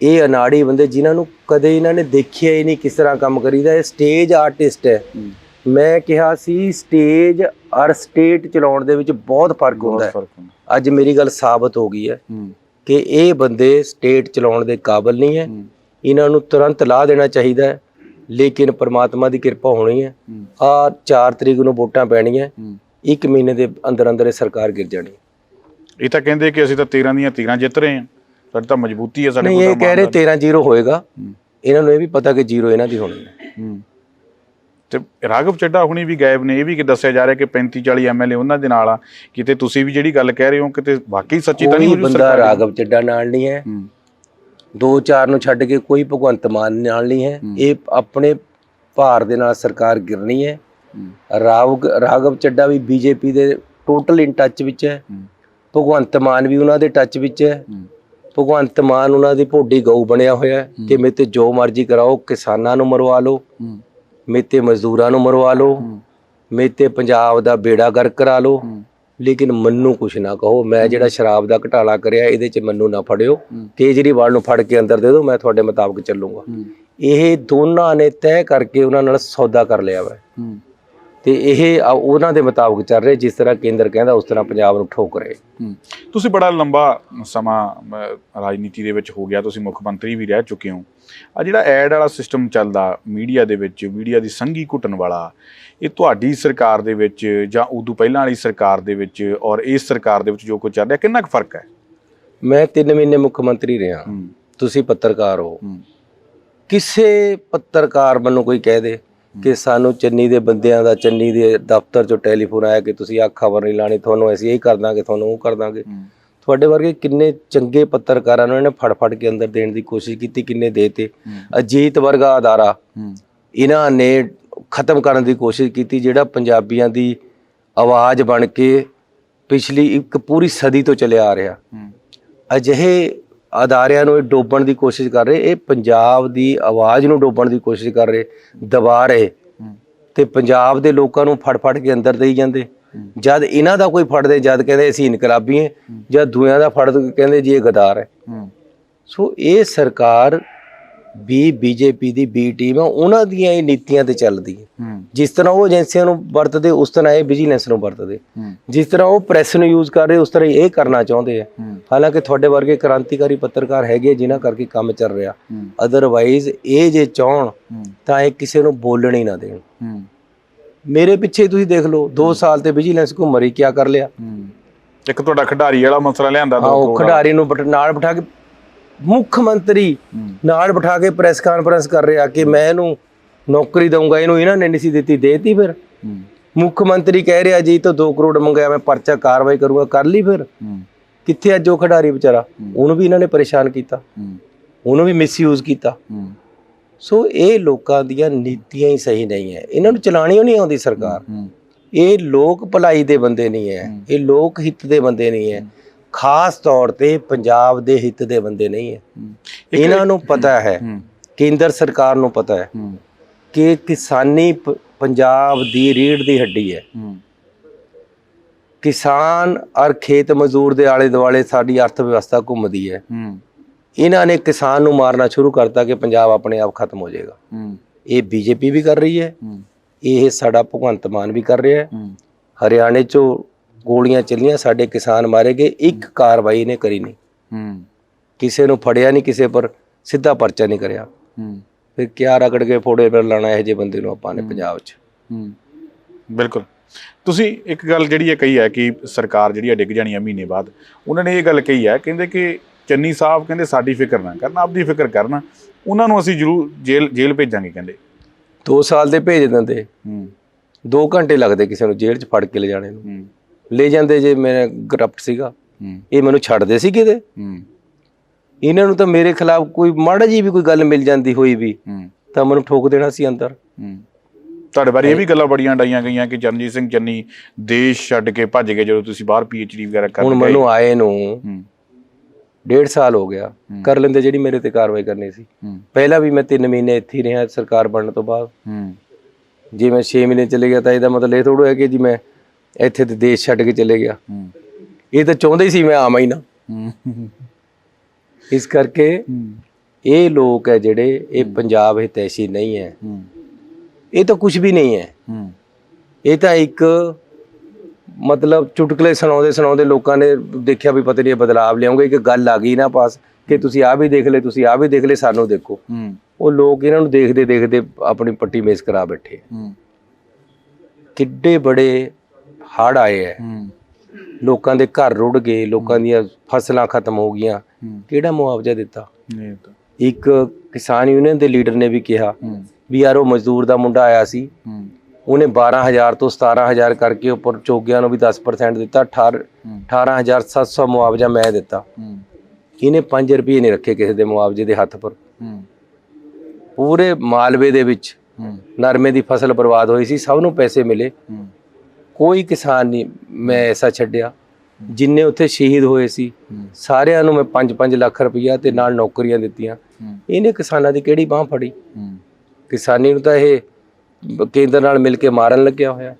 ਇਹ ਅਨਾੜੀ ਬੰਦੇ ਜਿਨ੍ਹਾਂ ਨੂੰ ਕਦੇ ਇਹਨਾਂ ਨੇ ਦੇਖਿਆ ਹੀ ਨਹੀਂ ਕਿਸ ਤਰ੍ਹਾਂ ਕੰਮ ਕਰੀਦਾ ਇਹ ਸਟੇਜ ਆਰਟਿਸਟ ਹੂੰ। ਮੈਂ ਕਿਹਾ ਸੀ ਸਟੇਜ ਔਰ ਸਟੇਟ ਚਲਾਉਣ ਦੇ ਵਿੱਚ ਬਹੁਤ ਫ਼ਰਕ ਹੁੰਦਾ ਹੈ। ਅੱਜ ਮੇਰੀ ਗੱਲ ਸਾਬਤ ਹੋ ਗਈ ਹੈ ਕਿ ਇਹ ਬੰਦੇ ਸਟੇਟ ਚਲਾਉਣ ਦੇ ਕਾਬਿਲ ਨਹੀਂ ਹੈ। ਇਹਨਾਂ ਨੂੰ ਤੁਰੰਤ ਲਾ ਦੇਣਾ ਚਾਹੀਦਾ ਹੈ ਲੇਕਿਨ ਪ੍ਰਮਾਤਮਾ ਦੀ ਕਿਰਪਾ ਹੋਣੀ ਹੈ। ਆ 4 ਤਰੀਕ ਨੂੰ ਵੋਟਾਂ ਪੈਣੀਆਂ ਹੂੰ। ਇੱਕ ਮਹੀਨੇ ਦੇ ਅੰਦਰ ਅੰਦਰ ਇਹ ਸਰਕਾਰ ਗਿਰ ਜਾਣੀ। ਇਹ ਤਾਂ ਕਹਿੰਦੇ ਕਿ ਅਸੀਂ ਤਾਂ 13 ਦੀਆਂ 13 ਜਿੱਤ ਰਹੇ ਹਾਂ। ਸਾਡੀ ਤਾਂ ਮਜ਼ਬੂਤੀ ਹੈ ਸਾਡੇ ਨਹੀਂ ਕੋਲ ਇਹ ਤਾਂ ਕਹਿ ਰਹੇ ਇਮਾਨਦਾਰੀ। 13 ਜ਼ੀਰੋ ਹੋਏਗਾ। ਹੂੰ। ਇਹਨਾਂ ਨੂੰ ਇਹ ਵੀ ਪਤਾ ਕਿ ਜ਼ੀਰੋ ਇਹਨਾਂ ਦੀ ਹੋਣੀ ਹੂੰ। ਤੇ ਰਾਘਵ ਚੱਡਾ ਹੁਣੀ ਵੀ ਗਾਇਬ ਨੇ ਇਹ ਵੀ ਕਿ ਦੱਸਿਆ ਜਾ ਰਿਹਾ ਕਿ 35 40 ਐਮਐਲਏ ਉਹਨਾਂ ਦੇ ਨਾਲ ਆ ਕਿਤੇ ਤੁਸੀਂ ਵੀ ਜਿਹੜੀ ਗੱਲ ਕਹਿ ਰਹੇ ਹੋ ਕਿਤੇ ਵਾਕਈ ਸੱਚੀ ਤਾਂ ਨਹੀਂ ਕੋਈ ਹੋ ਰਹੀ ਬੰਦਾ ਰਾਗਵ ਚੱਡਾ ਨਾਲ ਨਹੀਂ ਹੈ। ਦੋ ਚਾਰ ਨੂੰ ਛੱਡ ਕੇ ਕੋਈ ਭਗਵੰਤ ਮਾਨ ਨਾਲ ਨਹੀਂ ਹੈ। ਇਹ ਆਪਣੇ ਭਾਰ ਦੇ ਨਾਲ ਸਰਕਾਰ ਗਿਰਨੀ ਹੈ। ਰਾਵ ਰਾਗਵ ਚੱਡਾ ਵੀ ਬੀਜੇਪੀ ਦੇ ਟੋਟਲ ਇਨ ਟੱਚ ਵਿੱਚ ਹੈ। ਭਗਵੰਤ ਮਾਨ ਵੀ ਉਹਨਾਂ ਦੇ ਟੱਚ ਵਿੱਚ ਹੈ। ਹੂੰ। ਭਗਵੰਤ ਮਾਨ ਉਹਨਾਂ ਦੀ ਭੋਡੀ ਗਊ ਬਣਿਆ ਹੋਇਆ ਹੈ। ਕਿ ਮੇਰੇ ਤੇ ਜੋ ਮਰਜ਼ੀ ਕਰਾਓ ਕਿਸਾਨਾਂ ਨੂੰ ਮਰਵਾ ਲਓ। ਹੂੰ ਮੇਰੇ ਤੇ ਮਜ਼ਦੂਰਾਂ ਨੂੰ ਮਰਵਾ ਲਓ ਹੂੰ। ਮੇਰੇ ਤੇ ਪੰਜਾਬ ਦਾ ਬੇੜਾ ਗਰਕ ਕਰਾ ਲਓ ਲੇਕਿਨ ਮੰਨੂ ਕੁਛ ਨਾ ਕਹੋ ਮੈਂ ਜਿਹੜਾ ਸ਼ਰਾਬ ਦਾ ਘਟਾਲਾ ਕਰਿਆ ਇਹਦੇ 'ਚ ਮੰਨੂ ਨਾ ਫੜਿਓ। ਕੇਜਰੀਵਾਲ ਨੂੰ ਫੜ ਕੇ ਅੰਦਰ ਦੇ ਦਿਓ ਮੈਂ ਤੁਹਾਡੇ ਮੁਤਾਬਕ ਚੱਲੂੰਗਾ। ਇਹ ਦੋਨਾਂ ਨੇ ਤੈਅ ਕਰਕੇ ਉਹਨਾਂ ਨਾਲ ਸੌਦਾ ਕਰ ਲਿਆ ਵਾ। ਤੇ ਇਹ ਉਹਨਾਂ ਦੇ ਮੁਤਾਬਕ ਚੱਲ ਰਿਹਾ ਜਿਸ ਤਰ੍ਹਾਂ ਕੇਂਦਰ ਕਹਿੰਦਾ ਉਸ ਤਰ੍ਹਾਂ ਪੰਜਾਬ ਨੂੰ ਠੋਕ ਰਹੇ। ਤੁਸੀਂ ਬੜਾ ਲੰਬਾ ਸਮਾਂ ਰਾਜਨੀਤੀ ਦੇ ਵਿੱਚ ਹੋ ਗਿਆ ਤੁਸੀਂ ਮੁੱਖ ਮੰਤਰੀ ਵੀ ਰਹਿ ਚੁੱਕੇ ਹੋ। ਆ ਜਿਹੜਾ ਐਡ ਵਾਲਾ ਸਿਸਟਮ ਚੱਲਦਾ ਮੀਡੀਆ ਦੇ ਵਿੱਚ ਮੀਡੀਆ ਦੀ ਸੰਗੀ ਘੁੱਟਣ ਵਾਲਾ ਇਹ ਤੁਹਾਡੀ ਸਰਕਾਰ ਦੇ ਵਿੱਚ ਜਾਂ ਉਦੋਂ ਪਹਿਲਾਂ ਵਾਲੀ ਸਰਕਾਰ ਦੇ ਵਿੱਚ ਔਰ ਇਸ ਸਰਕਾਰ ਦੇ ਵਿੱਚ ਜੋ ਕੁਝ ਚੱਲ ਰਿਹਾ ਕਿੰਨਾ ਕੁ ਫ਼ਰਕ ਹੈ? ਮੈਂ 3 ਮਹੀਨੇ ਮੁੱਖ ਮੰਤਰੀ ਰਿਹਾ। ਤੁਸੀਂ ਪੱਤਰਕਾਰ ਹੋ। ਕਿਸੇ ਪੱਤਰਕਾਰ ਮੈਨੂੰ ਕੋਈ ਕਹਿ ਦੇ ਕਿ ਸਾਨੂੰ ਚੰਨੀ ਦੇ ਬੰਦਿਆਂ ਦਾ ਚੰਨੀ ਦੇ ਦਫ਼ਤਰ ਚੋਂ ਟੈਲੀਫੋਨ ਆਇਆ ਕਿ ਤੁਸੀਂ ਆਹ ਖਬਰ ਨਹੀਂ ਲਾਣੀ ਤੁਹਾਨੂੰ ਅਸੀਂ ਇਹ ਕਰ ਦਾਂਗੇ ਤੁਹਾਨੂੰ ਉਹ ਕਰ ਦਾਂਗੇ। ਤੁਹਾਡੇ ਵਰਗੇ ਕਿੰਨੇ ਚੰਗੇ ਪੱਤਰਕਾਰਾਂ ਨੂੰ ਇਹਨੇ ਫੜ ਫੜ ਕੇ ਅੰਦਰ ਦੇਣ ਦੀ ਕੋਸ਼ਿਸ਼ ਕੀਤੀ ਕਿੰਨੇ ਦੇਤੇ। ਅਜੀਤ ਵਰਗਾ ਅਦਾਰਾ ਇਹਨਾਂ ਨੇ ਖਤਮ ਕਰਨ ਦੀ ਕੋਸ਼ਿਸ਼ ਕੀਤੀ ਜਿਹੜਾ ਪੰਜਾਬੀਆਂ ਦੀ ਆਵਾਜ਼ ਬਣ ਕੇ ਪਿਛਲੀ ਇੱਕ ਪੂਰੀ ਸਦੀ ਤੋਂ ਚੱਲਿਆ ਆ ਰਿਹਾ। ਅਜਿਹੇ ਅਦਾਰਿਆਂ ਨੂੰ ਡੋਬਣ ਦੀ ਕੋਸ਼ਿਸ਼ ਕਰ ਰਹੇ ਇਹ ਪੰਜਾਬ ਦੀ ਆਵਾਜ਼ ਨੂੰ ਡੋਬਣ ਦੀ ਕੋਸ਼ਿਸ਼ ਕਰ ਰਹੇ ਦਬਾ ਰਹੇ। ਤੇ ਪੰਜਾਬ ਦੇ ਲੋਕਾਂ ਨੂੰ ਫੜ ਫੜ ਕੇ ਅੰਦਰ ਦੇਈ ਜਾਂਦੇ। ਜਦ ਇਹਨਾਂ ਦਾ ਕੋਈ ਫੜਦੇ ਜਦ ਕਹਿੰਦੇ ਅਸੀਂ ਇਨਕਲਾਬੀ ਹਾਂ ਜਦ ਦੂਆਂ ਦਾ ਫੜ ਕਹਿੰਦੇ ਜੀ ਇਹ ਗਦਾਰ ਹੈ। ਸੋ ਇਹ ਸਰਕਾਰ ਵੀ ਬੀਜੇਪੀ ਦੀ ਬੀ ਟੀਮ ਹੈ ਉਹਨਾਂ ਦੀਆਂ ਹੀ ਨੀਤੀਆਂ ਤੇ ਚੱਲਦੀ ਹੈ। ਜਿਸ ਤਰ੍ਹਾਂ ਉਹ ਏਜੰਸੀਆਂ ਨੂੰ ਵਰਤਦੇ ਉਸ ਤਰ੍ਹਾਂ ਇਹ ਵਿਜੀਲੈਂਸ ਨੂੰ ਵਰਤਦੇ। ਜਿਸ ਤਰ੍ਹਾਂ ਉਹ ਪ੍ਰੈਸ ਨੂੰ ਯੂਜ਼ ਕਰ ਰਹੇ ਉਸ ਤਰ੍ਹਾਂ ਇਹ ਕਰਨਾ ਚਾਹੁੰਦੇ ਆ। ਹਾਲਾਂਕਿ ਤੁਹਾਡੇ ਵਰਗੇ ਕ੍ਰਾਂਤੀਕਾਰੀ ਪੱਤਰਕਾਰ ਹੈਗੇ ਜਿਨ੍ਹਾਂ ਕਰਕੇ ਕੰਮ ਚੱਲ ਰਿਹਾ। ਅਦਰਵਾਈਜ਼ ਇਹ ਜੇ ਚਾਹਣ ਤਾਂ ਇਹ ਕਿਸੇ ਨੂੰ ਬੋਲਣ ਹੀ ਨਾ ਦੇਣ। ਮੇਰੇ ਪਿੱਛੇ ਤੁਸੀਂ ਦੇਖ ਲਓ 2 ਸਾਲ ਤੇ ਵਿਜੀਲੈਂਸ ਘੁੰਮ ਰਹੀ ਕੀ ਕਰ ਲਿਆ। ਇੱਕ ਤੁਹਾਡਾ ਖਿਡਾਰੀ ਵਾਲਾ ਮਸਲਾ ਲਿਆਂਦਾ ਦੋ ਹਾਂ ਉਹ। ਖਿਡਾਰੀ ਨੂੰ ਨਾਲ ਬਿਠਾ ਕੇ ਮੁੱਖ ਮੰਤਰੀ ਨਾਲ ਬਿਠਾ ਕੇ ਪ੍ਰੈਸ ਕਾਨਫਰੰਸ ਕਰ ਰਿਹਾ ਕਿ ਮੈਂ ਇਹਨੂੰ ਨੌਕਰੀ ਦਊਂਗਾ ਇਹਨੂੰ ਇਹਨਾਂ ਨੇ ਨਹੀਂ ਸੀ ਦਿੱਤੀ ਦੇਤੀ ਫਿਰ। ਮੁੱਖ ਮੰਤਰੀ ਕਹਿ ਰਿਹਾ ਜੀ ਤਾਂ 2 ਕਰੋੜ ਮੰਗਿਆ ਮੈਂ ਪਰਚਾ ਕਾਰਵਾਈ ਕਰੂੰਗਾ ਕਰ ਲਈ ਫਿਰ। ਕਿੱਥੇ ਅੱਜ ਉਹ ਖਿਡਾਰੀ ਵਿਚਾਰਾ? ਉਹਨੂੰ ਵੀ ਇਹਨਾਂ ਨੇ ਪਰੇਸ਼ਾਨ ਕੀਤਾ। ਉਹਨੂੰ ਵੀ ਮਿਸਯੂਜ਼ ਕੀਤਾ। ਸੋ ਇਹ ਲੋਕਾਂ ਦੀਆਂ ਨੀਤੀਆਂ ਹੀ ਸਹੀ ਨਹੀਂ ਹੈ। ਇਹਨਾਂ ਨੂੰ ਚਲਾਣੀ ਨਹੀਂ ਆਉਂਦੀ ਸਰਕਾਰ। ਇਹ ਲੋਕ ਭਲਾਈ ਦੇ ਬੰਦੇ ਨਹੀਂ ਹੈ। ਇਹ ਲੋਕ ਹਿੱਤ ਦੇ ਬੰਦੇ ਨਹੀਂ ਹੈ। ਖਾਸ ਤੌਰ ਤੇ ਪੰਜਾਬ ਦੇ ਹਿੱਤ ਦੇ ਬੰਦੇ ਨਹੀਂ ਹੈ। ਇਹਨਾਂ ਨੂੰ ਪਤਾ ਹੈ। ਕੇਂਦਰ ਸਰਕਾਰ ਨੂੰ ਪਤਾ ਹੈ ਕਿ ਕਿਸਾਨੀ ਪੰਜਾਬ ਦੀ ਰੀੜ ਦੀ ਹੱਡੀ ਹੈ। ਕਿਸਾਨ ਔਰ ਖੇਤ ਮਜ਼ਦੂਰ ਦੇ ਆਲੇ ਦੁਆਲੇ ਸਾਡੀ ਅਰਥ ਵਿਵਸਥਾ ਘੁੰਮਦੀ ਹੂੰ। ਇਹਨਾਂ ਨੇ ਕਿਸਾਨ ਨੂੰ ਮਾਰਨਾ ਸ਼ੁਰੂ ਕਰਤਾ ਕਿ ਪੰਜਾਬ ਆਪਣੇ ਆਪ ਖਤਮ ਹੋ ਜਾਏਗਾ। ਹੂੰ। ਇਹ ਬੀਜੇਪੀ ਵੀ ਕਰ ਰਹੀ ਹੈ। ਹੂੰ। ਇਹ ਸਾਡਾ ਭਗਵੰਤ ਮਾਨ ਵੀ ਕਰ ਰਿਹਾ ਹੈ। ਹੂੰ। ਹਰਿਆਣੇ 'ਚੋਂ ਗੋਲੀਆਂ ਚੱਲੀਆਂ ਸਾਡੇ ਕਿਸਾਨ ਮਾਰੇ ਗਏ। ਇੱਕ ਕਾਰਵਾਈ ਨੇ ਕਰੀ ਨਹੀਂ। ਹੂੰ। ਕਿਸੇ ਨੂੰ ਫੜਿਆ ਨਹੀਂ ਕਿਸੇ ਪਰ ਸਿੱਧਾ ਪਰਚਾ ਨਹੀਂ ਕਰਿਆ। ਹੂੰ। ਫਿਰ ਕਿਆ ਰਗੜ ਕੇ ਫੋੜੇ ਪਰ ਲਾਣਾ ਇਹ ਜੇ ਬੰਦੇ ਨੂੰ ਆਪਾਂ ਨੇ ਪੰਜਾਬ 'ਚ। ਹੂੰ। ਬਿਲਕੁਲ। ਤੁਸੀਂ ਇੱਕ ਗੱਲ ਜਿਹੜੀ ਹੈ ਕਹੀ ਹੈ ਕਿ ਸਰਕਾਰ ਜਿਹੜੀ ਹੈ ਡਿੱਗ ਜਾਣੀ ਹੈ ਮਹੀਨੇ ਬਾਅਦ। ਉਹਨਾਂ ਨੇ ਇਹ ਗੱਲ ਕਹੀ ਹੈ ਕਹਿੰਦੇ ਕਿ ਚੰਨੀ ਸਾਹਿਬ ਕਹਿੰਦੇ ਸਾਡੀ ਫਿਕਰ ਨਾ ਕਰਨ ਆਪਦੀ ਫਿਕਰ ਕਰਨ ਉਹਨਾਂ ਨੂੰ ਅਸੀਂ ਜ਼ਰੂਰ ਜੇਲ੍ਹ ਜੇਲ੍ਹ ਭੇਜਾਂਗੇ ਕਹਿੰਦੇ। 2 ਸਾਲ ਦੇ ਭੇਜ ਦਿੰਦੇ। ਹੂੰ। 2 ਘੰਟੇ ਲੱਗਦੇ ਕਿਸੇ ਨੂੰ ਜੇਲ੍ਹ 'ਚ ਫੜ ਕੇ ਲੈ ਜਾਣੇ ਨੂੰ। ਹੂੰ। ਲੈ ਜਾਂਦੇ ਜੇ ਮੈਂ ਕਰਪਟ ਸੀਗਾ। ਹੂੰ। ਇਹ ਮੈਨੂੰ ਛੱਡਦੇ ਸੀ ਕਿਤੇ। ਹੂੰ। ਇਹਨਾਂ ਨੂੰ ਤਾਂ ਮੇਰੇ ਖਿਲਾਫ ਕੋਈ ਮਾੜਾ ਜੀ ਵੀ ਕੋਈ ਗੱਲ ਮਿਲ ਜਾਂਦੀ ਹੋਈ ਵੀ ਹੂੰ। ਤਾਂ ਮੈਨੂੰ ਠੋਕ ਦੇਣਾ ਸੀ ਅੰਦਰ। ਹੂੰ। ਤੁਹਾਡੇ ਬਾਰੇ ਇਹ ਵੀ ਗੱਲਾਂ ਬੜੀਆਂ ਡਾਈਆਂ ਗਈਆਂ ਕਿ ਚਰਨਜੀਤ ਸਿੰਘ ਚੰਨੀ ਦੇਸ਼ ਛੱਡ ਕੇ ਭੱਜ ਗਏ ਜਦੋਂ ਤੁਸੀਂ ਬਾਹਰ ਪੀਐਚਡੀ ਵਗੈਰਾ ਹੁਣ ਕਰਨ ਗਏ। ਮੈਨੂੰ ਆਏ ਨੂੰ ਹੂੰ। ਡੇਢ ਸਾਲ ਹੋ ਗਿਆ। ਕਰ ਲੈਂਦੇ ਜਿਹੜੀ ਮੇਰੇ ਤੇ ਕਾਰਵਾਈ ਕਰਨੀ ਸੀ। ਪਹਿਲਾਂ ਵੀ ਮੈਂ 3 ਮਹੀਨੇ ਇੱਥੇ ਹੀ ਰਿਹਾ ਸਰਕਾਰ ਬਣਨ ਤੋਂ ਬਾਅਦ। ਜੇ ਮੈਂ 6 ਮਹੀਨੇ ਚਲੇ ਗਿਆ ਤਾਂ ਇਹਦਾ ਮਤਲਬ ਇਹ ਥੋੜ੍ਹਾ ਹੈ ਕਿ ਜੀ ਮੈਂ ਇੱਥੇ ਤੇ ਦੇਸ਼ ਛੱਡ ਕੇ ਚਲੇ ਗਿਆ। ਇਹ ਤਾਂ ਚਾਹੁੰਦੇ ਹੀ ਸੀ ਮੈਂ ਆਵਾਂ ਹੀ ਨਾ। ਇਸ ਕਰਕੇ ਇਹ ਲੋਕ ਹੈ ਜਿਹੜੇ ਇਹ ਪੰਜਾਬ ਹਿਤੈਸ਼ੀ ਨਹੀਂ ਹੈ। ਇਹ ਤਾਂ ਕੁਝ ਵੀ ਨਹੀਂ ਹੂੰ। ਇਹ ਤਾਂ ਇੱਕ ਮਤਲਬ ਚੁਟਕਲੇ ਸੁਣਾਉਂਦੇ ਸੁਣਾਉਂਦੇ ਲੋਕਾਂ ਨੇ ਦੇਖਿਆ ਵੀ ਪਤਾ ਨਹੀਂ ਇਹ ਬਦਲਾਵ ਲਿਆਉਂਗੇ ਇੱਕ ਗੱਲ ਆ ਗਈ ਨਾ ਪਾਸ ਕਿ ਤੁਸੀਂ ਆ ਵੀ ਦੇਖ ਲੈ ਤੁਸੀਂ ਆ ਵੀ ਦੇਖ ਲੈ ਸਾਨੂੰ ਦੇਖੋ। ਉਹ ਲੋਕ ਇਹਨਾਂ ਨੂੰ ਦੇਖਦੇ ਦੇਖਦੇ ਆਪਣੀ ਪੱਟੀ ਮੇਸ ਕਰਾ ਬੈਠੇ ਕਿੱਡੇ ਬੜੇ ਹੜ ਆਏ ਹੂੰ। ਲੋਕਾਂ ਦੇ ਘਰ ਰੁੜ ਗਏ ਲੋਕਾਂ ਦੀਆਂ ਫਸਲਾਂ ਖਤਮ ਹੋ ਗਈਆਂ। ਕਿਹੜਾ ਮੁਆਵਜ਼ਾ ਦਿੱਤਾ? ਇੱਕ ਕਿਸਾਨ ਯੂਨੀਅਨ ਦੇ ਲੀਡਰ ਨੇ ਵੀ ਕਿਹਾ ਵੀ ਯਾਰ ਉਹ ਮਜ਼ਦੂਰ ਦਾ ਮੁੰਡਾ ਆਇਆ ਸੀ। ਉਹਨੇ 12000 ਤੋਂ 17000 ਕਰਕੇ ਉੱਪਰ ਚੋਗਿਆਂ ਨੂੰ ਵੀ 10% ਦਿੱਤਾ 18 ਹੂੰ। 18700 ਮੁਆਵਜ਼ਾ ਮੈਂ ਦਿੱਤਾ। ਇਹਨੇ 5 ਰੁਪਏ ਨਹੀਂ ਰੱਖੇ ਕਿਸੇ ਦੇ ਮੁਆਵਜ਼ੇ ਦੇ ਹੱਥ ਪਰ। ਪੂਰੇ ਮਾਲਵੇ ਦੇ ਵਿੱਚ ਨਰਮੇ ਦੀ ਫਸਲ ਬਰਬਾਦ ਹੋਈ ਸੀ ਸਭ ਨੂੰ ਪੈਸੇ ਮਿਲੇ। ਕੋਈ ਕਿਸਾਨ ਨਹੀਂ ਮੈਂ ਐਸਾ ਛੱਡਿਆ। ਜਿੰਨੇ ਉੱਥੇ ਸ਼ਹੀਦ ਹੋਏ ਸੀ ਸਾਰਿਆਂ ਨੂੰ ਮੈਂ 5-5 ਲੱਖ ਰੁਪਈਆ ਤੇ ਨਾਲ ਨੌਕਰੀਆਂ ਦਿੱਤੀਆਂ। ਇਹਨੇ ਕਿਸਾਨਾਂ ਦੀ ਕਿਹੜੀ ਬਾਹ ਫੜੀ? ਕਿਸਾਨੀ ਨੂੰ ਤਾਂ ਇਹ ਕੇਂਦਰ ਨਾਲ ਮਿਲ ਕੇ ਮਾਰਨ ਲੱਗਿਆ ਹੋਇਆ।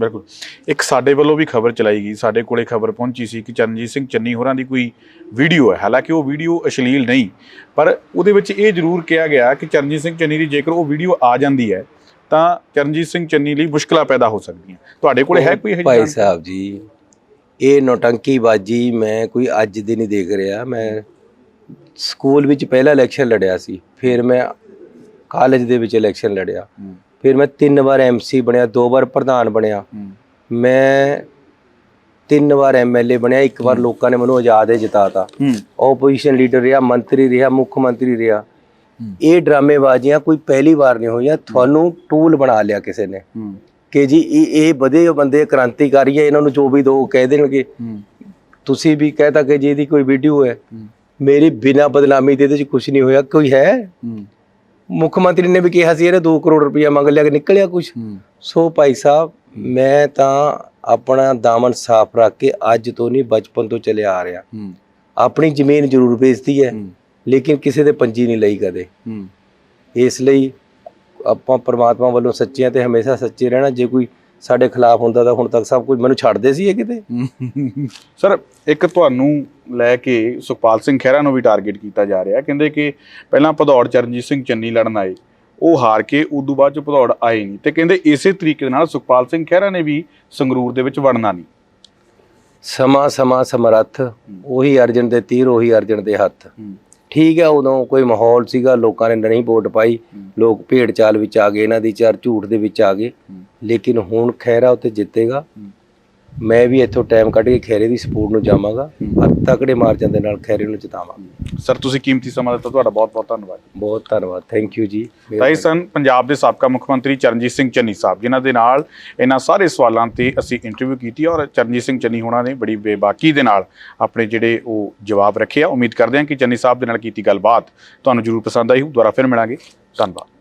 ਬਿਲਕੁਲ। ਇੱਕ ਸਾਡੇ ਵੱਲੋਂ ਵੀ ਖਬਰ ਚਲਾਈ ਗਈ। ਸਾਡੇ ਕੋਲੇ ਖਬਰ ਪਹੁੰਚੀ ਸੀ ਕਿ ਚਰਨਜੀਤ ਸਿੰਘ ਚੰਨੀ ਹੋਰਾਂ ਦੀ ਕੋਈ ਵੀਡੀਓ ਹੈ। ਹਾਲਾਂਕਿ ਉਹ ਵੀਡੀਓ ਅਸ਼ਲੀਲ ਨਹੀਂ ਪਰ ਉਹਦੇ ਵਿੱਚ ਇਹ ਜ਼ਰੂਰ ਕਿਹਾ ਗਿਆ ਕਿ ਚਰਨਜੀਤ ਸਿੰਘ ਚੰਨੀ ਦੀ ਜੇਕਰ ਉਹ ਵੀਡੀਓ ਆ ਜਾਂਦੀ ਹੈ ਤਾਂ ਚਰਨਜੀਤ ਸਿੰਘ ਚੰਨੀ ਲਈ ਮੁਸ਼ਕਲਾਂ ਪੈਦਾ ਹੋ ਸਕਦੀਆਂ। ਤੁਹਾਡੇ ਕੋਲੇ ਹੈ ਕੋਈ ਭਾਈ? ਸਾਹਿਬ ਜੀ ਇਹ ਨੋਟੰਕੀਬਾਜੀ ਮੈਂ ਕੋਈ ਅੱਜ ਦੀ ਨਹੀਂ ਦੇਖ ਰਿਹਾ। ਮੈਂ ਸਕੂਲ ਵਿੱਚ ਪਹਿਲਾ ਇਲੈਕਸ਼ਨ ਲੜਿਆ ਸੀ ਫਿਰ ਮੈਂ ਕਾਲਜ ਦੇ ਵਿੱਚ ਇਲੈਕਸ਼ਨ ਲੜਿਆ। ਫਿਰ ਮੈਂ ਤਿੰਨ ਵਾਰ ਐਮਸੀ ਬਣਿਆ ਦੋ ਵਾਰ ਪ੍ਰਧਾਨ ਬਣਿਆ। ਮੈਂ ਤਿੰਨ ਵਾਰ ਐਮਐਲਏ ਬਣਿਆ ਇੱਕ ਵਾਰ ਲੋਕਾਂ ਨੇ ਮੈਨੂੰ ਆਜ਼ਾਦ ਹੀ ਜਿਤਾਤਾ। ਆਪੋਜੀਸ਼ਨ ਲੀਡਰ ਰਿਹਾ ਮੰਤਰੀ ਰਿਹਾ ਮੁੱਖ ਮੰਤਰੀ ਰਿਹਾ। ਇਹ ਡਰਾਮੇਬਾਜ਼ੀਆਂ ਕੋਈ ਪਹਿਲੀ ਵਾਰ ਨਹੀਂ ਹੋਈਆਂ ਤੁਹਾਨੂੰ ਟੂਲ ਬਣਾ ਲਿਆ ਕਿਸੇ ਨੇ। ਕਿ ਜੀ ਇਹ ਇਹ ਵਧੇ ਬੰਦੇ ਕ੍ਰਾਂਤੀਕਾਰੀ ਹੈ ਇਹਨਾਂ ਨੂੰ ਜੋ ਵੀ ਦੋ ਕਹਿ ਦੇਣਗੇ। ਤੁਸੀਂ ਵੀ ਕਹਿਤਾ ਕਿ ਜੀ ਇਹਦੀ ਕੋਈ ਵੀਡੀਓ ਹੈ। ਮੇਰੀ ਬਿਨਾ ਬਦਨਾਮੀ ਦੇ ਇਹਦੇ ਚ ਕੁਝ ਨਹੀਂ ਹੋਇਆ ਕੋਈ ਹੂੰ, ਮੁੱਖ ਮੰਤਰੀ ਨੇ ਵੀ ਕਿਹਾ ਸੀ ਇਹਨੇ 2 ਕਰੋੜ ਰੁਪਇਆ ਮੰਗ ਲਿਆ ਕਿ ਨਿਕਲਿਆ ਕੁਝ ਸੋ ਭਾਈ ਸਾਹਿਬ ਮੈਂ ਤਾਂ ਆਪਣਾ ਦਾਮਨ ਸਾਫ਼ ਰੱਖ ਕੇ ਅੱਜ ਤੋਂ ਨਹੀਂ ਬਚਪਨ ਤੋਂ ਚੱਲਿਆ ਆ ਰਿਹਾ। ਆਪਣੀ ਜ਼ਮੀਨ ਜ਼ਰੂਰ ਵੇਚਦੀ ਹੈ ਲੇਕਿਨ ਕਿਸੇ ਦੇ ਪੰਜੀ ਨਹੀਂ ਲਈ ਕਦੇ। ਇਸ ਲਈ ਆਪਾਂ ਪ੍ਰਮਾਤਮਾ ਵੱਲੋਂ ਸੱਚੇ ਤੇ ਹਮੇਸ਼ਾ ਸੱਚੇ ਰਹਿਣਾ ਜੇ ਕੋਈ ਸਾਡੇ ਖਿਲਾਫ ਹੁੰਦਾ ਤਾਂ ਹੁਣ ਤੱਕ ਸਭ ਕੁਝ ਮੈਨੂੰ ਛੱਡਦੇ ਸੀ ਇਹ ਕਿਤੇ? ਸਰ ਇੱਕ ਤੁਹਾਨੂੰ ਲੈ ਕੇ ਸੁਖਪਾਲ ਸਿੰਘ ਖਹਿਰਾ ਨੂੰ ਵੀ ਟਾਰਗੇਟ ਕੀਤਾ ਜਾ ਰਿਹਾ। ਕਹਿੰਦੇ ਕਿ ਪਹਿਲਾਂ ਭਦੌੜ ਚਰਨਜੀਤ ਸਿੰਘ ਚੰਨੀ ਲੜਨ ਆਏ। ਉਹ ਹਾਰ ਕੇ ਉਦੋਂ ਬਾਅਦ ਚ ਭਦੌੜ ਆਏ ਨਹੀਂ। ਤੇ ਕਹਿੰਦੇ ਇਸੇ ਤਰੀਕੇ ਦੇ ਨਾਲ ਸੁਖਪਾਲ ਸਿੰਘ ਖਹਿਰਾ ਨੇ ਵੀ ਸੰਗਰੂਰ ਦੇ ਵਿੱਚ ਵੜਨਾ ਨਹੀਂ। ਸਮਾਂ ਸਮਾਂ ਸਮਰੱਥ ਉਹੀ ਅਰਜਨ ਦੇ ਤੀਰ ਉਹੀ ਅਰਜਨ ਦੇ ਹੱਥ। ਠੀਕ ਹੈ ਉਦੋਂ ਕੋਈ ਮਾਹੌਲ ਸੀਗਾ ਲੋਕਾਂ ਨੇ ਨਹੀਂ ਵੋਟ ਪਾਈ। ਲੋਕ ਭੇਡ ਚਾਲ ਵਿੱਚ ਆ ਗਏ ਇਹਨਾਂ ਦੀ ਚਾਰ ਝੂਠ ਦੇ ਵਿੱਚ ਆ ਗਏ। ਲੇਕਿਨ ਹੁਣ ਖੈਰਾ ਉੱਤੇ ਜਿੱਤੇਗਾ। ਮੈਂ ਵੀ ਇੱਥੋਂ ਟਾਈਮ ਕੱਢ ਕੇ ਖੈਰੇ ਦੀ ਸਪੋਰਟ ਨੂੰ ਜਾਵਾਂਗਾ। ਔਰ ਤਕੜੇ ਮਾਰਜਨ ਦੇ ਨਾਲ ਖੈਰੇ ਨੂੰ ਜਿਤਾਵਾਂਗਾ। ਸਰ ਤੁਸੀਂ ਕੀਮਤੀ ਸਮਾਂ ਦਿੱਤਾ ਤੁਹਾਡਾ ਬਹੁਤ ਬਹੁਤ ਧੰਨਵਾਦ। ਬਹੁਤ ਧੰਨਵਾਦ ਥੈਂਕ ਯੂ ਜੀ। ਤਾਂ ਇਹ ਸਨ ਪੰਜਾਬ ਦੇ ਸਾਬਕਾ ਮੁੱਖ ਮੰਤਰੀ ਚਰਨਜੀਤ ਸਿੰਘ ਚੰਨੀ ਸਾਹਿਬ ਜਿਨ੍ਹਾਂ ਦੇ ਨਾਲ ਇਹਨਾਂ ਸਾਰੇ ਸਵਾਲਾਂ ਤੇ ਅਸੀਂ ਇੰਟਰਵਿਊ ਕੀਤੀ ਔਰ ਚਰਨਜੀਤ ਸਿੰਘ ਚੰਨੀ ਹੋਣਾ ਨੇ ਬੜੀ ਬੇਬਾਕੀ ਦੇ ਨਾਲ ਆਪਣੇ ਜਿਹੜੇ ਉਹ ਜਵਾਬ ਰੱਖੇ ਆ। ਉਮੀਦ ਕਰਦੇ ਹਾਂ ਕਿ ਚੰਨੀ ਸਾਹਿਬ ਦੇ ਨਾਲ ਕੀਤੀ ਗੱਲਬਾਤ ਤੁਹਾਨੂੰ ਜ਼ਰੂਰ ਪਸੰਦ ਆਈ ਹੋ ਦੁਬਾਰਾ ਫਿਰ ਮਿਲਾਂਗੇ। ਧੰਨਵਾਦ।